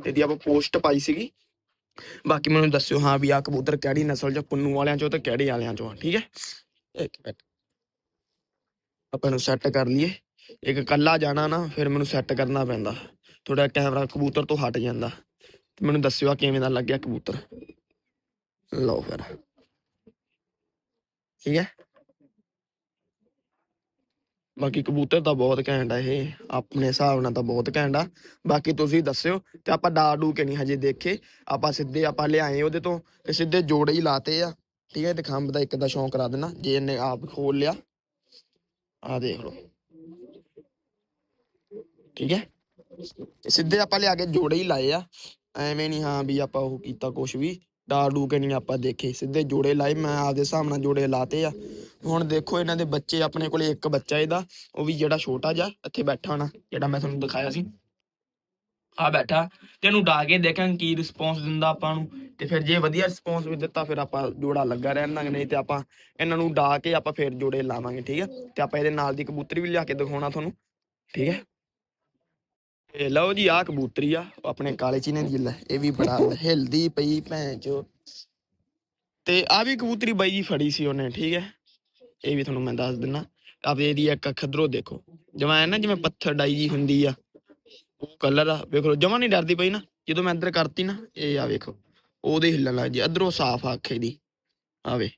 ਇਹਦੀ ਆਪਾਂ ਪੋਸਟ ਪਾਈ ਸੀਗੀ। ਬਾਕੀ ਮੈਨੂੰ ਦੱਸਿਓ, ਹਾਂ ਵੀ ਆ ਕਬੂਤਰ ਕਿਹੜੀ ਨਸਲ ਚ ਪੁੰਨੂ ਵਾਲਿਆਂ ਚੋਂ ਤੇ ਕਿਹੜੇ ਵਾਲਿਆਂ ਚੋਂ ਠੀਕ ਹੈ ਇੱਕ ਮਿੰਟ। ਆਪਾਂ ਨੂੰ ਸੈੱਟ ਕਰ ਲਈਏ। ਇੱਕ ਕੱਲਾ ਜਾਣਾ ਨਾ, ਫਿਰ ਮੈਨੂੰ ਸੈੱਟ ਕਰਨਾ ਪੈਂਦਾ। ਥੋੜਾ ਕੈਮਰਾ ਕਬੂਤਰ ਤੋਂ ਹਟ ਜਾਂਦਾ। ਤੇ ਮੈਨੂੰ ਦੱਸਿਓ ਕਿਵੇਂ ਦਾ ਲੱਗਿਆ ਕਬੂਤਰ। ਲਓ ਫਿਰ। ਠੀਕ ਹੈ? ਬਾਕੀ ਕਬੂਤਰ ਤਾਂ ਬਹੁਤ ਘੈਂਟ ਆ ਇਹ। ਆਪਣੇ ਹਿਸਾਬ ਨਾਲ ਤਾਂ ਬਹੁਤ ਘੈਂਟ ਆ। ਬਾਕੀ ਤੁਸੀਂ ਦੱਸਿਓ ਤੇ ਆਪਾਂ ਡਾ ਡੂ ਕੇ ਨਹੀਂ ਹਜੇ ਦੇਖੇ। ਆਪਾਂ ਸਿੱਧੇ ਆਪਾਂ ਲਿਆਏ ਉਹਦੇ ਤੋਂ ਤੇ ਸਿੱਧੇ ਜੋੜੇ ਹੀ ਲਾਤੇ ਆ। ਠੀਕ ਹੈ? ਤੇ ਖੰਭ ਦਾ ਇੱਕ ਦਾ ਸ਼ੌਂਕ ਕਰਾ ਦੇਣਾ ਜੇ ਇਹਨੇ ਆਪ ਖੋਲ ਲਿਆ। ਆ ਦੇਖ ਲਓ। ਠੀਕ ਹੈ? ਸਿੱਧੇ ਆਪਾਂ ਲਿਆ ਕੇ ਜੋੜੇ ਹੀ ਲਾਏ ਆ। ਐਵੇਂ ਨਹੀਂ ਹਾਂ ਵੀ ਆਪਾਂ ਉਹ ਕੀਤਾ ਕੁਛ ਵੀ। ਡਾ ਡੂ ਕੇ ਨਹੀਂ ਆਪਾਂ ਦੇਖੇ। ਸਿੱਧੇ ਜੋੜੇ ਲਾਏ, ਮੈਂ ਆਪਦੇ ਹਿਸਾਬ ਨਾਲ ਜੋੜੇ ਲਾਤੇ ਆ। ਹੁਣ ਦੇਖੋ ਇਹਨਾਂ ਦੇ ਬੱਚੇ, ਆਪਣੇ ਕੋਲੇ ਇੱਕ ਬੱਚਾ ਇਹਦਾ, ਉਹ ਵੀ ਜਿਹੜਾ ਛੋਟਾ ਜਿਹਾ, ਇੱਥੇ ਬੈਠਾ ਹੋਣਾ, ਜਿਹੜਾ ਮੈਂ ਤੁਹਾਨੂੰ ਦਿਖਾਇਆ ਸੀ। ਆ ਬੈਠਾ, ਤੇ ਇਹਨੂੰ ਡਾ ਕੇ ਦੇਖਾਂ ਕੀ ਰਿਸਪੌਂਸ ਦਿੰਦਾ ਆਪਾਂ ਨੂੰ। ਤੇ ਫਿਰ ਜੇ ਵਧੀਆ ਰਿਸਪੌਂਸ ਵੀ ਦਿੱਤਾ, ਫਿਰ ਆਪਾਂ ਜੋੜਾ ਲੱਗਾ ਰਹਿਣ ਦਾਂਗੇ, ਨਹੀਂ ਤੇ ਆਪਾਂ ਇਹਨਾਂ ਨੂੰ ਡਾ ਕੇ ਆਪਾਂ ਫਿਰ ਜੋੜੇ ਲਾਵਾਂਗੇ, ਠੀਕ ਹੈ ਤੇ ਆਪਾਂ ਇਹਦੇ ਨਾਲ ਦੀ ਕਬੂਤਰੀ ਵੀ ਲਿਆ ਕੇ ਦਿਖਾਉਣਾ ਤੁਹਾਨੂੰ, ਠੀਕ ਹੈ ਇਹ ਲਓ ਜੀ ਆ ਕਬੂਤਰੀ ਆ, ਉਹ ਆਪਣੇ ਕਾਲੇ ਚੀਨੇ ਦੀ ਲੈ, ਇਹ ਵੀ ਬੜਾ ਹਿਲਦੀ ਪਈ ਭੈਣ ਚੋ। ਤੇ ਆ ਵੀ ਕਬੂਤਰੀ ਬਾਈ ਜੀ ਫੜੀ ਸੀ ਉਹਨੇ, ਠੀਕ ਹੈ ਇਹ ਵੀ ਤੁਹਾਨੂੰ ਮੈਂ ਦੱਸ ਦਿੰਨਾ। ਆਪ ਇਹਦੀ ਇੱਕ ਅੱਖ ਦੇਖੋ, ਜਿਵੇਂ ਐਂ ਨਾ, ਜਿਵੇਂ ਪੱਥਰ ਡਾਈ ਜੀ ਹੁੰਦੀ ਆ। ਉਹ ਕਲਰ ਆ ਵੇਖੋ ਜਮਾ ਨਹੀਂ ਡਰਦੀ ਪਈ ਨਾ, ਜਦੋਂ ਮੈਂ ਅੰਦਰ ਕਰਤੀ ਨਾ, ਇਹ ਆ ਵੇਖੋ, ਉਹਦੇ ਹਿੱਲਣ ਲੱਗ ਜੀ ਇੱਧਰੋਂ ਸਾਫ਼ ਆ ਅੱਖ ਦੀ ਆਵੇ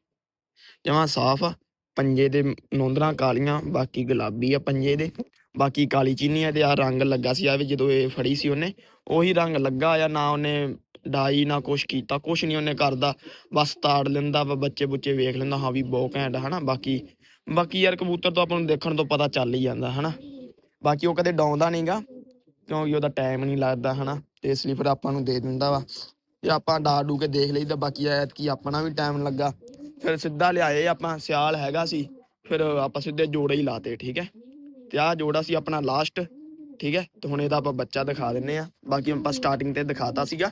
ਜਮਾ ਸਾਫ਼ ਆ, ਪੰਜੇ ਦੇ ਨੋਂਦਰਾ ਕਾਲੀਆਂ, ਬਾਕੀ ਗੁਲਾਬੀ ਆ ਪੰਜੇ ਦੇ, ਬਾਕੀ ਕਾਲੀ ਚੀਨੀ ਆ ਤੇ ਆ ਰੰਗ ਲੱਗਾ ਸੀ ਆ ਜਦੋਂ ਇਹ ਫੜੀ ਸੀ ਉਹਨੇ, ਉਹੀ ਰੰਗ ਲੱਗਾ ਆ, ਨਾ ਉਹਨੇ ਡਾਈ, ਨਾ ਕੁਛ ਕੀਤਾ, ਕੁਛ ਨਹੀਂ ਉਹਨੇ ਕਰਦਾ, ਬਸ ਤਾੜ ਲੈਂਦਾ ਵਾ, ਬੱਚੇ ਬੁੱਚੇ ਵੇਖ ਲੈਂਦਾ, ਹਾਂ ਵੀ ਬਹੁਤ ਘੈਂਟ ਹਨਾ, ਬਾਕੀ ਬਾਕੀ ਯਾਰ ਕਬੂਤਰ ਤੋਂ ਆਪਾਂ ਨੂੰ ਦੇਖਣ ਤੋਂ ਪਤਾ ਚੱਲ ਹੀ ਜਾਂਦਾ, ਹਨਾ, ਬਾਕੀ ਉਹ ਕਦੇ ਡਾਉਂਦਾ ਨਹੀਂਗਾ ਕਿਉਂਕਿ ਉਹਦਾ ਟਾਈਮ ਨਹੀਂ ਲੱਗਦਾ ਹਨਾ, ਤੇ ਇਸ ਲਈ ਫਿਰ ਆਪਾਂ ਨੂੰ ਦੇ ਦਿੰਦਾ ਵਾ। ਤੇ ਆਪਾਂ ਡਾ ਡੂ ਕੇ ਦੇਖ ਲਈਦਾ, ਬਾਕੀ ਐਤ ਕੀ ਆਪਣਾ ਵੀ ਟਾਈਮ ਲੱਗਾ। ਫਿਰ ਸਿੱਧਾ ਲਿਆਏ, ਆਪਾਂ ਸਿਆਲ ਹੈਗਾ ਸੀ, ਫਿਰ ਆਪਾਂ ਸਿੱਧੇ ਜੋੜੇ ਹੀ ਲਾਤੇ, ਠੀਕ ਹੈ। ਤੇ ਆਹ ਜੋੜਾ ਸੀ ਆਪਣਾ ਲਾਸਟ ਠੀਕ ਹੈ। ਤੇ ਹੁਣ ਇਹਦਾ ਆਪਾਂ ਬੱਚਾ ਦਿਖਾ ਦਿੰਨੇ ਆ। ਬਾਕੀ ਆਪਾਂ ਸਟਾਰਟਿੰਗ ਤੇ ਦਿਖਾਤਾ ਸੀਗਾ।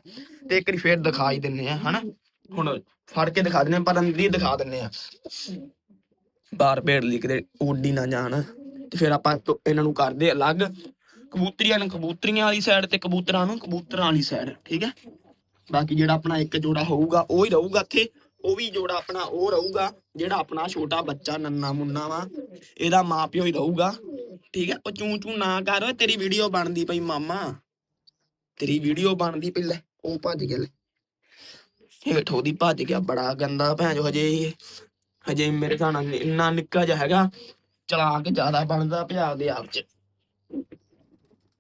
ਤੇ ਇੱਕ ਵਾਰੀ ਫੇਰ ਦਿਖਾ ਹੀ ਦਿੰਨੇ ਆ, ਹਨਾ। ਹੁਣ ਫੜ ਕੇ ਦਿਖਾ ਦਿੰਨੇ ਆ, ਪਰ ਅੰਦਰ ਹੀ ਦਿਖਾ ਦਿੰਨੇ ਆ। ਬਾਹਰ ਭੇੜ ਲਈ ਕਿਤੇ ਉੱਡੀ ਨਾ ਜਾਣ। ਤੇ ਫਿਰ ਆਪਾਂ ਇਹਨਾਂ ਨੂੰ ਕਰਦੇ ਅਲੱਗ। ਕਬੂਤਰੀਆਂ ਨੂੰ, ਕਬੂਤਰੀਆਂ ਵਾਲੀ ਸਾਈਡ ਤੇ ਕਬੂਤਰਾਂ ਨੂੰ, ਕਬੂਤਰਾਂ ਵਾਲੀ ਸਾਈਡ ਠੀਕ ਹੈ? ਬਾਕੀ ਜਿਹੜਾ ਆਪਣਾ ਇੱਕ ਜੋੜਾ ਹੋਊਗਾ, ਉਹ ਹੀ ਰਹੂਗਾ ਇੱਥੇ। ਉਹ ਵੀ ਜੋੜਾ ਆਪਣਾ, ਉਹ ਰਹੂਗਾ, ਜਿਹੜਾ ਆਪਣਾ ਛੋਟਾ ਬੱਚਾ ਨੰਨਾ ਮੁੰਨਾ ਵਾ, ਇਹਦਾ ਮਾਪਿਓ ਹੀ ਰਹੂਗਾ, ਠੀਕ ਹੈ? ਉਹ ਚੂੰ ਚੂੰ ਨਾ ਕਰ ਤੇਰੀ ਵੀਡੀਓ ਬਣਦੀ ਪਈ, ਮਾਮਾ। ਤੇਰੀ ਵੀਡੀਓ ਬਣਦੀ ਪਈ, ਲੈ, ਉਹ ਭੱਜ ਗਿਆ, ਲੈ। ਹੇਠ ਉਹਦੀ ਭੱਜ ਗਿਆ, ਬੜਾ ਗੰਦਾ ਭੈਣ ਜੋ ਹਜੇ ਹਜੇ ਮੇਰੇ ਹਿਸਾਬ ਨਾਲ ਇੰਨਾ ਨਿੱਕਾ ਜਿਹਾ ਹੈਗਾ, ਚਲਾਕ ਜ਼ਿਆਦਾ ਬਣਦਾ ਪਿਆ ਆਪਦੇ ਆਪ ਚ।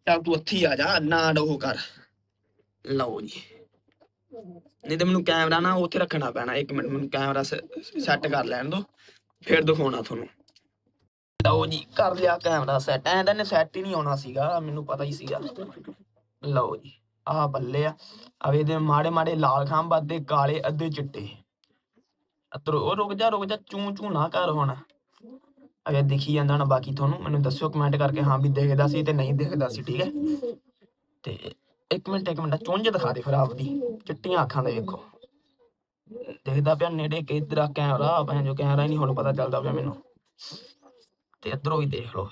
ਚੱਲ ਤੂੰ ਇੱਥੇ ਹੀ ਆ ਜਾ ਨਾ ਉਹ ਕਰ। ਲਓ ਜੀ। ਨਹੀਂ ਤੇ ਮੈਨੂੰ ਕੈਮਰਾ ਨਾ ਉੱਥੇ ਰੱਖਣਾ ਪੈਣਾ, ਇੱਕ ਮਿੰਟ, ਮੈਨੂੰ ਕੈਮਰਾ ਸੈੱਟ ਕਰ ਲੈਣ ਦੋ, ਫਿਰ ਦਿਖਾਉਣਾ ਤੁਹਾਨੂੰ। ਲਓ ਜੀ, ਕਰ ਲਿਆ ਕੈਮਰਾ ਸੈੱਟ ਐਂ ਤਾਂ ਨੇ ਸੈੱਟ ਹੀ ਨਹੀਂ ਆਉਣਾ ਸੀਗਾ, ਮੈਨੂੰ ਪਤਾ ਹੀ ਸੀਗਾ। ਲਓ ਜੀ, ਆਹ ਬੱਲੇ ਆ। ਅਵੇ ਦੇ ਮਾੜੇ ਮਾੜੇ ਲਾਲ ਖੰਭ ਅੱਧੇ ਕਾਲੇ ਅੱਧੇ ਚਿੱਟੇ। ਅਤਰੋ, ਉਹ ਰੁਕ ਜਾ ਰੁਕ ਜਾ ਚੂੰ ਚੂੰ ਨਾ ਕਰ ਹੁਣ। ਅਗੇ ਦਿਖੀ ਜਾਂਦਾ ਨਾ ਬਾਕੀ ਤੁਹਾਨੂੰ, ਮੈਨੂੰ ਦੱਸਿਓ ਕਮੈਂਟ ਕਰਕੇ, ਹਾਂ ਵੀ ਦਿਖਦਾ ਸੀ ਤੇ ਨਹੀਂ ਦਿਖਦਾ ਸੀ, ਠੀਕ ਹੈ? ਤੇ ਇੱਕ ਮਿੰਟ ਇੱਕ ਮਿੰਟ, ਚੁੰਝ ਦਿਖਾ ਦੇ ਫਿਰ ਆਪਦੀ ਚਿੱਟੀਆਂ ਅੱਖਾਂ ਦੇ ਵੇਖੋ। ਦੇਖਦਾ ਪਿਆ ਨੇੜੇ ਕਿਧਰ ਕੈਮਰਾ ਭੈਣ ਜੋ ਕੈਮਰਾ ਹੀ ਨਹੀਂ, ਹੁਣ ਪਤਾ ਚੱਲਦਾ ਪਿਆ ਮੈਨੂੰ। ਤੇ ਇਧਰੋਂ ਹੀ ਦੇਖ ਲਓ।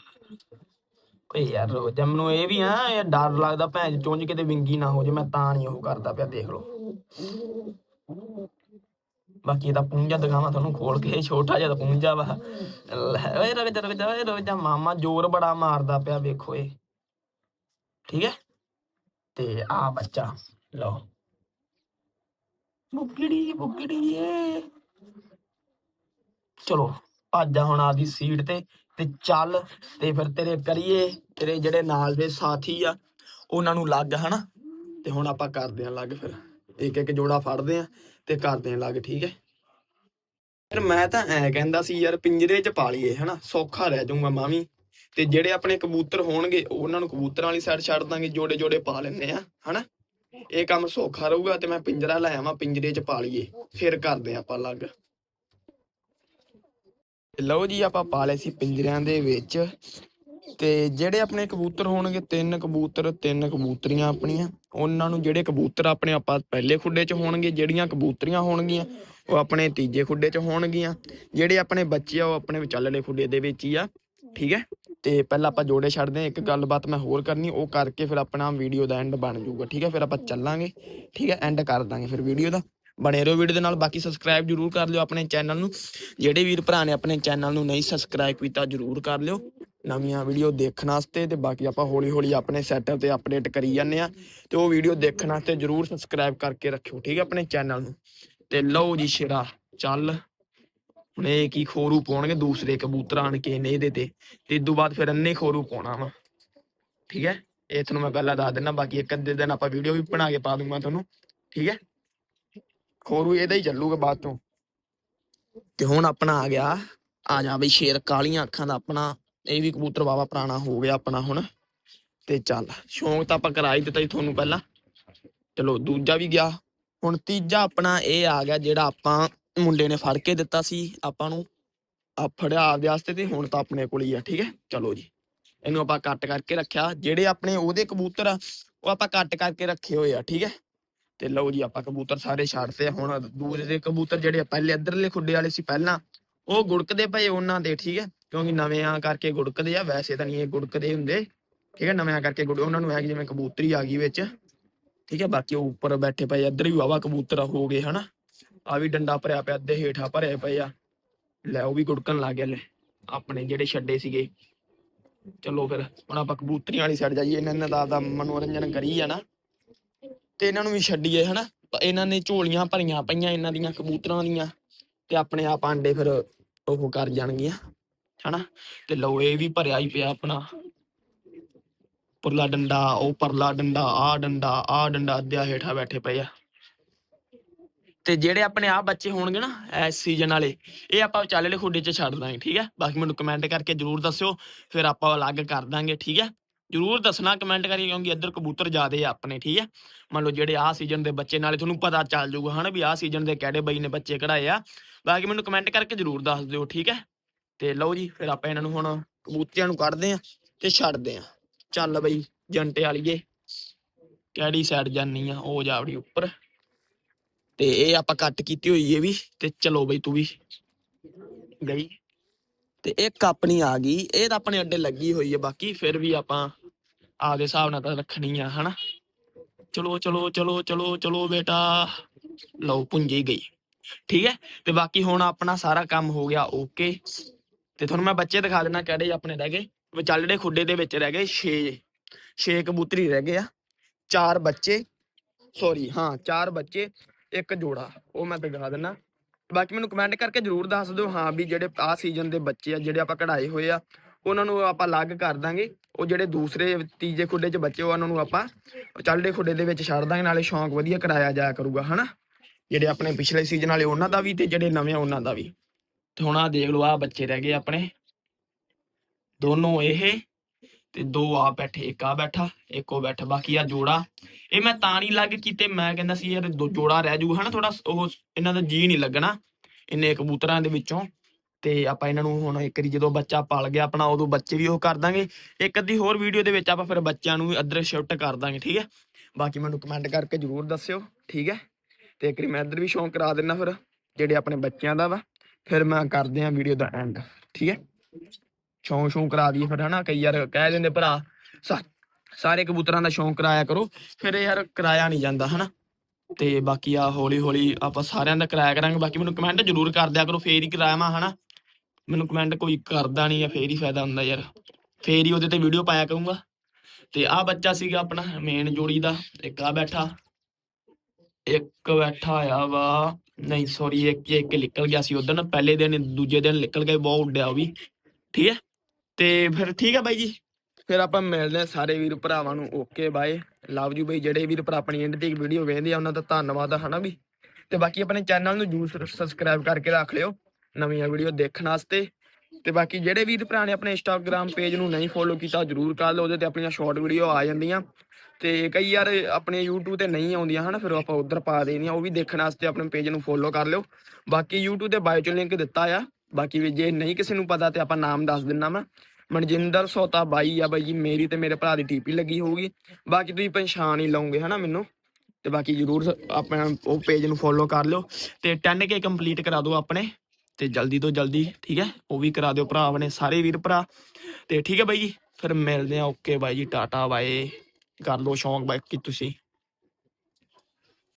ਓਏ ਯਾਰ ਰੋਜ਼ ਮੈਨੂੰ ਇਹ ਵੀ ਆ, ਇਹ ਡਰ ਲੱਗਦਾ, ਭੈਣ ਚੁੰਝ ਕਿਤੇ ਵਿੰਗੀ ਨਾ ਹੋ ਜੇ, ਮੈਂ ਤਾਂ ਨਹੀਂ ਉਹ ਕਰਦਾ ਪਿਆ, ਦੇਖ ਲਓ। ਬਾਕੀ ਇਹਦਾ ਪੁੰਜਾ ਦਿਖਾਵਾਂ ਤੁਹਾਨੂੰ ਖੋਲ ਕੇ ਛੋਟਾ ਜਿਹਾ ਪੁੰਜਾ ਵਾ। ਓਏ ਰੁਕ ਜਾ ਰੁਕ ਜਾ ਓਏ ਰੁਕ ਜਾ ਮਾਮਾ ਜ਼ੋਰ ਬੜਾ ਮਾਰਦਾ ਪਿਆ ਵੇਖੋ ਇਹ। ਠੀਕ ਹੈ? ਤੇ ਆ ਬੱਚਾ, ਲਓ। ਬੁੱਗੜੀ ਬੁੱਗੜੀ ਏ। ਚਲੋ, ਭੱਜ ਹੁਣ ਆਪਦੀ ਸੀਟ ਤੇ ਤੇ ਚੱਲ, ਤੇ ਫਿਰ ਤੇਰੇ ਕਰੀਏ, ਤੇਰੇ ਜਿਹੜੇ ਨਾਲ ਦੇ ਸਾਥੀ ਆ, ਉਹਨਾਂ ਨੂੰ ਲੱਗ, ਹਨਾ? ਤੇ ਹੁਣ ਆਪਾਂ ਕਰਦੇ ਆਂ ਲੱਗ ਫਿਰ। ਇੱਕ ਇੱਕ ਜੋੜਾ ਫੜਦੇ ਆਂ। ਤੇ ਕਰਦੇ ਆਂ ਲੱਗ, ਠੀਕ ਹੈ? ਫਿਰ ਮੈਂ ਤਾਂ ਐ ਕਹਿੰਦਾ ਸੀ, ਯਾਰ ਪਿੰਜਰੇ 'ਚ ਪਾ ਲਈਏ, ਹਨਾ? ਸੌਖਾ ਰਹਿ ਜਾਊਗਾ ਮਾਂ ਵੀ ਤੇ ਜਿਹੜੇ ਆਪਣੇ ਕਬੂਤਰ ਹੋਣਗੇ ਉਹਨਾਂ ਨੂੰ ਕਬੂਤਰਾਂ ਵਾਲੀ ਸਾਈਡ ਛੱਡ ਦਾਂਗੇ ਜੋੜੇ ਜੋੜੇ ਪਾ ਲੈਣੇ ਆ, ਹਨਾ? ਇਹ ਕੰਮ ਸੌਖਾ ਰਹੂਗਾ ਤੇ ਮੈਂ ਪਿੰਜਰਾ ਲੈ ਆਵਾਂ, ਪਿੰਜਰੇ 'ਚ ਪਾ ਲਈਏ, ਫਿਰ ਕਰਦੇ ਆਂ ਆਪਾਂ ਲੱਗ ਲਓ ਜੀ, ਆਪਾਂ ਪਾ ਲਏ ਸੀ ਪਿੰਜਰਿਆਂ ਦੇ ਵਿੱਚ ਤੇ ਜਿਹੜੇ ਆਪਣੇ ਕਬੂਤਰ ਹੋਣਗੇ, ਤਿੰਨ ਕਬੂਤਰ, ਤਿੰਨ ਕਬੂਤਰੀਆਂ ਆਪਣੀਆਂ। ਉਹਨਾਂ ਨੂੰ ਜਿਹੜੇ ਕਬੂਤਰ ਆਪਣੇ ਆਪਾਂ ਪਹਿਲੇ ਖੁੱਡੇ 'ਚ ਹੋਣਗੇ, ਜਿਹੜੀਆਂ ਕਬੂਤਰੀਆਂ ਹੋਣਗੀਆਂ, ਉਹ ਆਪਣੇ ਤੀਜੇ ਖੁੱਡੇ 'ਚ ਹੋਣਗੀਆਂ। ਜਿਹੜੇ ਆਪਣੇ ਬੱਚੇ ਆ, ਉਹ ਆਪਣੇ ਵਿਚਾਲੜੇ ਖੁੱਡੇ ਦੇ ਵਿੱਚ ਹੀ ਆ, ਠੀਕ ਹੈ? ਤੇ ਪਹਿਲਾਂ ਆਪਾਂ ਜੋੜੇ ਛੱਡਦੇ ਹਾਂ, ਇੱਕ ਗੱਲਬਾਤ ਮੈਂ ਹੋਰ ਕਰਨੀ, ਉਹ ਕਰਕੇ ਫਿਰ ਆਪਣਾ ਵੀਡੀਓ ਦਾ ਐਂਡ ਬਣ ਜਾਊਗਾ, ਠੀਕ ਹੈ? ਫਿਰ ਆਪਾਂ ਚੱਲਾਂਗੇ, ਠੀਕ ਹੈ? ਐਂਡ ਕਰ ਦਾਂਗੇ ਫਿਰ ਵੀਡੀਓ ਦਾ। ਬਣੇ ਰਹੋ ਵੀਡੀਓ ਦੇ ਨਾਲ। ਬਾਕੀ ਸਬਸਕ੍ਰਾਈਬ ਜਰੂਰ ਕਰ ਲਿਓ ਆਪਣੇ ਚੈਨਲ ਨੂੰ। ਜਿਹੜੇ ਵੀਰ ਭਰਾ ਨੇ ਆਪਣੇ ਚੈਨਲ ਨੂੰ ਨਹੀਂ ਸਬਸਕ੍ਰਾਈਬ ਕੀਤਾ, ਜਰੂਰ ਕਰ ਲਿਓ। ਨਵੀਆਂ ਵੀਡੀਓ ਦੇਖਣ ਵਾਸਤੇ ਤੇ ਬਾਕੀ ਆਪਾਂ ਹੌਲੀ ਹੌਲੀ ਆਪਣੇ ਸੈਟਅਪ ਤੇ ਅਪਡੇਟ ਕਰੀ ਜਾਂਦੇ ਆ ਤੇ ਉਹ ਵੀਡੀਓ ਦੇਖਣ ਵਾਸਤੇ ਜਰੂਰ ਸਬਸਕ੍ਰਾਈਬ ਕਰਕੇ ਰੱਖਿਓ, ਠੀਕ ਹੈ ਆਪਣੇ ਚੈਨਲ ਨੂੰ। ਤੇ ਲਓ ਜੀ ਸ਼ੇਰਾ, ਚੱਲ। ਹੁਣ ਇਹ ਕੀ ਖੋਰੂ ਪਾਉਣਗੇ, ਦੂਸਰੇ ਕਬੂਤਰ ਆਣ ਕੇ ਨੇ ਇਹਦੇ ਤੇ। ਤੇ ਇਦੋਂ ਬਾਅਦ ਫਿਰ ਅੰਨੇ ਖੋਰੂ ਪਾਉਣਾ ਵਾ। ਠੀਕ ਹੈ? ਇਹ ਤੁਹਾਨੂੰ ਮੈਂ ਪਹਿਲਾਂ ਦੱਸ ਦਿੰਦਾ, ਬਾਕੀ ਇੱਕ ਅੱਧੇ ਦਿਨ ਆਪਾਂ ਵੀਡੀਓ ਵੀ ਬਣਾ ਕੇ ਪਾ ਦੂੰਗਾ ਤੁਹਾਨੂੰ। ਠੀਕ ਹੈ? ਖੋਰੂ, ਇਹਦਾ ਹੀ ਚੱਲੂਗਾ ਬਾਅਦ ਤੋਂ ਤੇ ਹੁਣ ਆਪਣਾ ਆ ਗਿਆ, ਆ ਜਾ ਬਈ ਸ਼ੇਰ, ਕਾਲੀਆਂ ਅੱਖਾਂ ਦਾ ਆਪਣਾ, ਇਹ ਵੀ ਕਬੂਤਰ ਵਾਵਾ ਪੁਰਾਣਾ ਹੋ ਗਿਆ ਆਪਣਾ ਹੁਣ। ਤੇ ਚੱਲ, ਸ਼ੌਂਕ ਤਾਂ ਆਪਾਂ ਕਰਾ ਹੀ ਦਿੱਤਾ ਸੀ ਤੁਹਾਨੂੰ ਪਹਿਲਾਂ। ਚਲੋ, ਦੂਜਾ ਵੀ ਗਿਆ। ਹੁਣ ਤੀਜਾ ਆਪਣਾ ਇਹ ਆ ਗਿਆ ਜਿਹੜਾ ਆਪਾਂ ਮੁੰਡੇ ਨੇ ਫੜ ਕੇ ਦਿੱਤਾ ਸੀ ਆਪਾਂ ਨੂੰ। ਆ ਫੜਿਆ ਆਪਦੇ ਵਾਸਤੇ ਤੇ ਹੁਣ ਤਾਂ ਆਪਣੇ ਕੋਲ ਹੀ ਆ, ਠੀਕ ਹੈ? ਚਲੋ ਜੀ। ਇਹਨੂੰ ਆਪਾਂ ਕੱਟ ਕਰਕੇ ਰੱਖਿਆ। ਜਿਹੜੇ ਆਪਣੇ ਉਹਦੇ ਕਬੂਤਰ ਆ, ਉਹ ਆਪਾਂ ਕੱਟ ਕਰਕੇ ਰੱਖੇ ਹੋਏ ਆ, ਠੀਕ ਹੈ? ਤੇ ਲਓ ਜੀ, ਆਪਾਂ ਕਬੂਤਰ ਸਾਰੇ ਛੱਡਤੇ ਆ। ਹੁਣ ਦੂਜੇ ਦੇ ਕਬੂਤਰ ਜਿਹੜੇ ਪਹਿਲੇ ਇੱਧਰਲੇ ਖੁੱਡੇ ਵਾਲੇ ਸੀ ਪਹਿਲਾਂ, ਉਹ ਗੁੜਕਦੇ ਪਏ ਉਹਨਾਂ ਦੇ, ਠੀਕ ਹੈ? ਕਿਉਂਕਿ ਨਵਿਆਂ ਕਰਕੇ ਗੁੜਕਦੇ ਆ, ਵੈਸੇ ਤਾਂ ਨਹੀਂ ਇਹ ਗੁੜਕਦੇ ਹੁੰਦੇ, ਠੀਕ ਹੈ? ਨਵਿਆਂ ਕਰਕੇ ਗੁੜ, ਉਹਨਾਂ ਨੂੰ ਹੈ ਕਿ ਜਿਵੇਂ ਕਬੂਤਰੀ ਆ ਗਈ ਵਿੱਚ, ਠੀਕ ਹੈ? ਬਾਕੀ ਉਹ ਉੱਪਰ ਬੈਠੇ ਪਏ ਇੱਧਰ ਵੀ ਵਾਵਾ ਕਬੂਤਰ ਹੋ ਗਏ, ਹਨਾ? ਆ ਵੀ ਡੰਡਾ ਭਰਿਆ ਪਿਆ, ਅੱਧੇ ਹੇਠਾਂ ਭਰੇ ਪਏ ਆ। ਲੈ, ਉਹ ਵੀ ਗੁੜਕਣ ਲੱਗ ਗਏ ਲੈ, ਆਪਣੇ ਜਿਹੜੇ ਛੱਡੇ ਸੀਗੇ। ਚਲੋ ਫਿਰ, ਹੁਣ ਆਪਾਂ ਕਬੂਤਰੀਆਂ ਵਾਲੀ ਸਾਈਡ ਜਾਈਏ, ਇਹਨਾਂ ਨੇ ਦਾ ਮਨੋਰੰਜਨ ਕਰੀ ਆ ਨਾ ਤੇ ਇਹਨਾਂ ਨੂੰ ਵੀ ਛੱਡੀਏ, ਹਨਾ? ਪ- ਇਹਨਾਂ ਨੇ ਝੋਲੀਆਂ ਭਰੀਆਂ ਪਈਆਂ ਇਹਨਾਂ ਦੀਆਂ, ਕਬੂਤਰਾਂ ਦੀਆਂ, ਤੇ ਆਪਣੇ ਆਪ ਆਂਡੇ ਫਿਰ ਉਹ ਕਰ ਜਾਣਗੀਆਂ, ਹਨਾ? ਤੇ ਲਓ, ਇਹ ਵੀ ਭਰਿਆ ਹੀ ਪਿਆ ਆਪਣਾ। ਪੁਰਲਾ ਡੰਡਾ, ਉਹ ਪਰਲਾ ਡੰਡਾ ਆ ਡੰਡਾ ਆ ਡੰਡਾ, ਅੱਧਿਆ ਹੇਠਾਂ ਬੈਠੇ ਪਏ ਆ। ਤੇ ਜਿਹੜੇ ਆਪਣੇ ਆ ਬੱਚੇ ਹੋਣਗੇ ਨਾ, ਇਸ ਸੀਜ਼ਨ ਵਾਲੇ, ਇਹ ਆਪਾਂ ਵਿਚਾਲੇ ਖੁੱਡੇ 'ਚ ਛੱਡ ਦਾਂਗੇ, ਠੀਕ ਹੈ ਬਾਕੀ ਮੈਨੂੰ ਕਮੈਂਟ ਕਰਕੇ ਜਰੂਰ ਦੱਸਿਓ, ਫਿਰ ਆਪਾਂ ਅਲੱਗ ਕਰ ਦਾਂਗੇ, ਠੀਕ ਹੈ ਜਰੂਰ ਦੱਸਣਾ ਕਮੈਂਟ ਕਰਕੇ ਕਿਉਂਕਿ ਇੱਧਰ ਕਬੂਤਰ ਜ਼ਿਆਦੇ ਆ ਆਪਣੇ, ਠੀਕ ਹੈ ਮੰਨ ਲਓ ਜਿਹੜੇ ਆਹ ਸੀਜ਼ਨ ਦੇ ਬੱਚੇ ਨਾਲੇ ਤੁਹਾਨੂੰ ਪਤਾ ਚੱਲ ਜਾਊਗਾ, ਹਨਾ, ਵੀ ਆਹ ਸੀਜ਼ਨ ਦੇ ਕਿਹੜੇ ਬਈ ਨੇ ਬੱਚੇ ਕਢਾਏ ਆ। ਬਾਕੀ ਮੈਨੂੰ ਕਮੈਂਟ ਕਰਕੇ ਜਰੂਰ ਦੱਸ ਦਿਓ, ਠੀਕ ਹੈ ਤੇ ਲਓ ਜੀ, ਫਿਰ ਆਪਾਂ ਇਹਨਾਂ ਨੂੰ ਹੁਣ ਕਬੂਤਰਿਆਂ ਨੂੰ ਕੱਢਦੇ ਆ ਤੇ ਛੱਡਦੇ ਆ। ਚੱਲ ਬਈ, ਜੰਟੇ ਵਾਲੀਏ, ਕਿਹੜੀ ਸਾਈਡ ਜਾਨੀ ਆ? ਉਹ ਜਾਵੜੀ ਉੱਪਰ। ਤੇ ਇਹ ਆਪਾਂ ਕੱਟ ਕੀਤੀ ਹੋਈ ਇਹ ਵੀ, ਤੇ ਚਲੋ ਬਈ ਤੂੰ ਵੀ ਗਈ। ਤੇ ਇੱਕ ਆਪਣੀ ਆ ਗਈ, ਇਹ ਤਾਂ ਆਪਣੇ ਅੱਡੇ ਲੱਗੀ ਹੋਈ ਹੈ ਬਾਕੀ ਫਿਰ ਵੀ ਆਪਾਂ ਆਪਦੇ ਹਿਸਾਬ ਨਾਲ ਤਾਂ ਰੱਖਣੀ ਆ, ਹਨਾ? ਚਲੋ ਚਲੋ ਚਲੋ ਚਲੋ ਚਲੋ ਬੇਟਾ। ਲਓ, ਪੁੰਜੀ ਗਈ। ਠੀਕ ਹੈ? ਤੇ ਬਾਕੀ ਹੁਣ ਆਪਣਾ ਸਾਰਾ ਕੰਮ ਹੋ ਗਿਆ ਓਕੇ ਤੇ ਤੁਹਾਨੂੰ ਮੈਂ ਬੱਚੇ ਦਿਖਾ ਦੇਣਾ ਕਿਹੜੇ ਆਪਣੇ ਰਹਿ ਗਏ। ਵਿਚਾਲੜੇ ਖੁੱਡੇ ਦੇ ਵਿੱਚ ਰਹਿ ਗਏ 6 6 ਕਬੂਤਰੀ ਰਹਿ ਗਏ ਆ। ਚਾਰ ਬੱਚੇ ਸੌਰੀ ਹਾਂ, ਚਾਰ ਬੱਚੇ, ਇੱਕ ਜੋੜਾ। ਉਹ ਮੈਂ ਦਿਖਾ ਦਿੰਨਾ ਬਾਕੀ ਮੈਨੂੰ ਕਮੈਂਟ ਕਰਕੇ ਜਰੂਰ ਦੱਸ ਦਿਓ ਹਾਂ ਵੀ ਜਿਹੜੇ ਆ ਸੀਜ਼ਨ ਦੇ ਬੱਚੇ ਆ, ਜਿਹੜੇ ਆਪਾਂ ਕਢਾਏ ਹੋਏ ਆ, ਉਹਨਾਂ ਨੂੰ ਆਪਾਂ ਅਲੱਗ ਕਰ ਦਾਂਗੇ। ਉਹ ਜਿਹੜੇ ਦੂਸਰੇ ਤੀਜੇ ਖੁੱਡੇ 'ਚ ਬੱਚੇ, ਉਹਨਾਂ ਨੂੰ ਆਪਾਂ ਚੱਲਦੇ ਖੁੱਡੇ ਦੇ ਵਿੱਚ ਛੱਡ ਦਾਂਗੇ, ਨਾਲੇ ਸ਼ੌਂਕ ਵਧੀਆ ਕਰਾਇਆ ਜਾਇਆ ਕਰੂਗਾ, ਹਨਾ? ਜਿਹੜੇ ਆਪਣੇ ਪਿਛਲੇ ਸੀਜ਼ਨ ਵਾਲੇ, ਉਹਨਾਂ ਦਾ ਵੀ ਤੇ ਜਿਹੜੇ ਨਵੇਂ, ਉਹਨਾਂ ਦਾ ਵੀ। ਤੇ ਹੁਣ ਆ ਦੇਖ ਲਓ ਆ ਬੱਚੇ ਰਹਿ ਗਏ ਆਪਣੇ। ਦੋਨੋਂ ਇਹ ਤੇ ਦੋ ਆ ਬੈਠੇ, ਇੱਕ ਆ ਬੈਠਾ, ਇੱਕ ਉਹ ਬੈਠਾ, ਬਾਕੀ ਆ ਜੋੜਾ। ਇਹ ਮੈਂ ਤਾਂ ਨਹੀਂ ਲੱਗ ਕੀਤੇ, ਮੈਂ ਕਹਿੰਦਾ ਸੀ ਯਾਰ ਦੋ ਜੋੜਾ ਰਹਿ ਜੂਗਾ ਹਨਾ ਥੋੜਾ ਉਹ ਇਹਨਾਂ ਦਾ ਜੀ ਨਹੀਂ ਲੱਗਣਾ, ਇੰਨੇ ਕਬੂਤਰਾਂ ਦੇ ਵਿੱਚੋਂ। ਤੇ ਆਪਾਂ ਇਹਨਾਂ ਨੂੰ ਹੁਣ ਇੱਕ ਵਾਰੀ ਜਦੋਂ ਬੱਚਾ ਪਲ ਗਿਆ ਆਪਣਾ, ਉਦੋਂ ਬੱਚੇ ਵੀ ਉਹ ਕਰ ਦਾਂਗੇ। ਇੱਕ ਅੱਧੀ ਹੋਰ ਵੀਡੀਓ ਦੇ ਵਿੱਚ ਆਪਾਂ ਫਿਰ ਬੱਚਿਆਂ ਨੂੰ ਵੀ ਅਦਰ ਸ਼ਿਫਟ ਕਰ ਦਾਂਗੇ, ਠੀਕ ਹੈ? ਬਾਕੀ ਮੈਨੂੰ ਕਮੈਂਟ ਕਰਕੇ ਜਰੂਰ ਦੱਸਿਓ, ਠੀਕ ਹੈ? ਤੇ ਇੱਕ ਵਾਰੀ ਮੈਂ ਇੱਧਰ ਵੀ ਸ਼ੌਂਕ ਕਰਾ ਦਿੰਦਾ ਫਿਰ, ਜਿਹੜੇ ਆਪਣੇ ਬੱਚਿਆਂ ਦਾ ਵਾ। ਫਿਰ ਮੈਂ ਕਰਦੇ ਆ ਵੀਡੀਓ ਦਾ ਐਂਡ ਠੀਕ ਹੈ? ਸ਼ੌਂਕ ਸ਼ੌਂਕ ਕਰਾ ਦਈਏ ਫਿਰ, ਹਨਾ? ਕਈ ਯਾਰ ਕਹਿ ਦਿੰਦੇ ਭਰਾ ਸਾਰੇ ਕਬੂਤਰਾਂ ਦਾ ਸ਼ੌਂਕ ਕਰਾਇਆ ਕਰੋ, ਫਿਰ ਯਾਰ ਕਰਾਇਆ ਨਹੀਂ ਜਾਂਦਾ, ਹਨਾ? ਤੇ ਬਾਕੀ ਆ ਹੌਲੀ ਹੌਲੀ ਆਪਾਂ ਸਾਰਿਆਂ ਦਾ ਕਰਾਇਆ ਕਰਾਂਗੇ, ਬਾਕੀ ਮੈਨੂੰ ਕਮੈਂਟ ਜ਼ਰੂਰ ਕਰ ਦਿਆ ਕਰੋ, ਫੇਰ ਹੀ ਕਰਾਵਾਂ, ਹਨਾ? ਮੈਨੂੰ ਕਮੈਂਟ ਕੋਈ ਕਰਦਾ ਨਹੀਂ ਆ ਫੇਰ ਹੀ ਫਾਇਦਾ ਹੁੰਦਾ ਯਾਰ। ਫੇਰ ਹੀ ਉਹਦੇ ਤੇ ਵੀਡੀਓ ਪਾਇਆ ਕਰੂੰਗਾ। ਤੇ ਆ ਬੱਚਾ ਸੀਗਾ ਆਪਣਾ ਮੇਨ ਜੋੜੀ ਦਾ, ਇੱਕ ਆ ਬੈਠਾ। ਇੱਕ ਬੈਠਾ ਆ ਵਾ, ਨਹੀਂ ਸੌਰੀ ਇੱਕ ਇੱਕ ਨਿਕਲ ਗਿਆ ਸੀ ਉਦੋਂ ਪਹਿਲੇ ਦਿਨ, ਦੂਜੇ ਦਿਨ ਨਿਕਲ ਗਿਆ, ਬਹੁਤ ਉੱਡਿਆ ਉਹ ਵੀ। ਠੀਕ ਹੈ? ਤੇ ਫਿਰ ਠੀਕ ਆ ਬਾਈ ਜੀ। ਫਿਰ ਆਪਾਂ ਮਿਲਦੇ ਹਾਂ ਸਾਰੇ ਵੀਰ ਭਰਾਵਾਂ ਨੂੰ। ਓਕੇ ਬਾਏ ਲਵ ਯੂ ਬਾਈ। ਜਿਹੜੇ ਵੀਰ ਭਰਾ ਆਪਣੀ ਐਂਡ ਤੱਕ ਵੀਡੀਓ ਵੇਖਦੇ ਆ, ਉਹਨਾਂ ਦਾ ਧੰਨਵਾਦ ਆ, ਹਨਾ ਵੀ? ਤੇ ਬਾਕੀ ਆਪਣੇ ਚੈਨਲ ਨੂੰ ਜਰੂਰ ਸਬਸਕ੍ਰਾਈਬ ਕਰਕੇ ਰੱਖ ਲਿਓ। ਨਵੀਆਂ ਵੀਡੀਓ ਦੇਖਣ ਵਾਸਤੇ। ਤੇ ਬਾਕੀ ਜਿਹੜੇ ਵੀਰ ਭਰਾ ਨੇ ਆਪਣੇ ਇੰਸਟਾਗ੍ਰam ਪੇਜ ਨੂੰ ਨਹੀਂ ਫੋਲੋ ਕੀਤਾ, ਜਰੂਰ ਕਰ ਲਓ। ਉਹਦੇ ਤੇ ਆਪਣੀਆਂ ਸ਼ਾਰਟ ਵੀਡੀਓ ਆ ਜਾਂਦੀਆਂ। ਤੇ ਕਈ ਯਾਰ ਆਪਣੇ YouTube ਤੇ ਨਹੀਂ ਆਉਂਦੀਆਂ, ਹਨਾ? ਫਿਰ ਆਪਾਂ ਉਧਰ ਪਾ ਦੇਣੀਆਂ। ਉਹ ਵੀ ਦੇਖਣ ਵਾਸਤੇ ਆਪਣੇ ਪੇਜ ਨੂੰ ਫੋਲੋ ਕਰ ਲਿਓ। ਬਾਕੀ YouTube ਤੇ ਬਾਇਓ ਚ ਲਿੰਕ ਦਿੱਤਾ ਆ। ਬਾਕੀ ਵੀ ਜੇ ਨਹੀਂ ਕਿਸੇ ਨੂੰ ਪਤਾ ਤੇ ਆਪਾਂ ਨਾਮ ਦੱਸ ਦਿੰਨਾ ਮੈਂ ਮਨਜਿੰਦਰ, ਸੋਤਾ ਬਾਈ ਆ ਬਾਈ ਜੀ, ਮੇਰੀ ਤੇ ਮੇਰੇ ਭਰਾ ਦੀ ਟੀਪੀ ਲੱਗੀ ਹੋਊਗੀ। ਬਾਕੀ ਤੁਸੀਂ ਪਛਾਣ ਹੀ ਲਓਗੇ, ਹਨਾ ਮੈਨੂੰ? ਤੇ ਬਾਕੀ ਜਰੂਰ ਆਪਣਾ ਉਹ ਪੇਜ ਨੂੰ ਫੋਲੋ ਕਰ ਲਿਓ। ਤੇ 10k ਕੰਪਲੀਟ ਕਰਾ ਦਿਓ ਆਪਣੇ। ਤੇ ਜਲਦੀ ਤੋਂ ਜਲਦੀ, ਠੀਕ ਹੈ? ਉਹ ਵੀ ਕਰਾ ਦਿਓ ਭਰਾ ਆਪਣੇ, ਸਾਰੇ ਵੀਰ ਭਰਾ। ਤੇ ਠੀਕ ਹੈ ਬਾਈ ਜੀ, ਫਿਰ ਮਿਲਦੇ ਆ ਓਕੇ ਬਾਈ ਜੀ, ਟਾਟਾ ਬਾਏ। ਕਰ ਲਓ ਸ਼ੌਂਕ ਬਾਈ ਕਿ ਤੁਸੀਂ।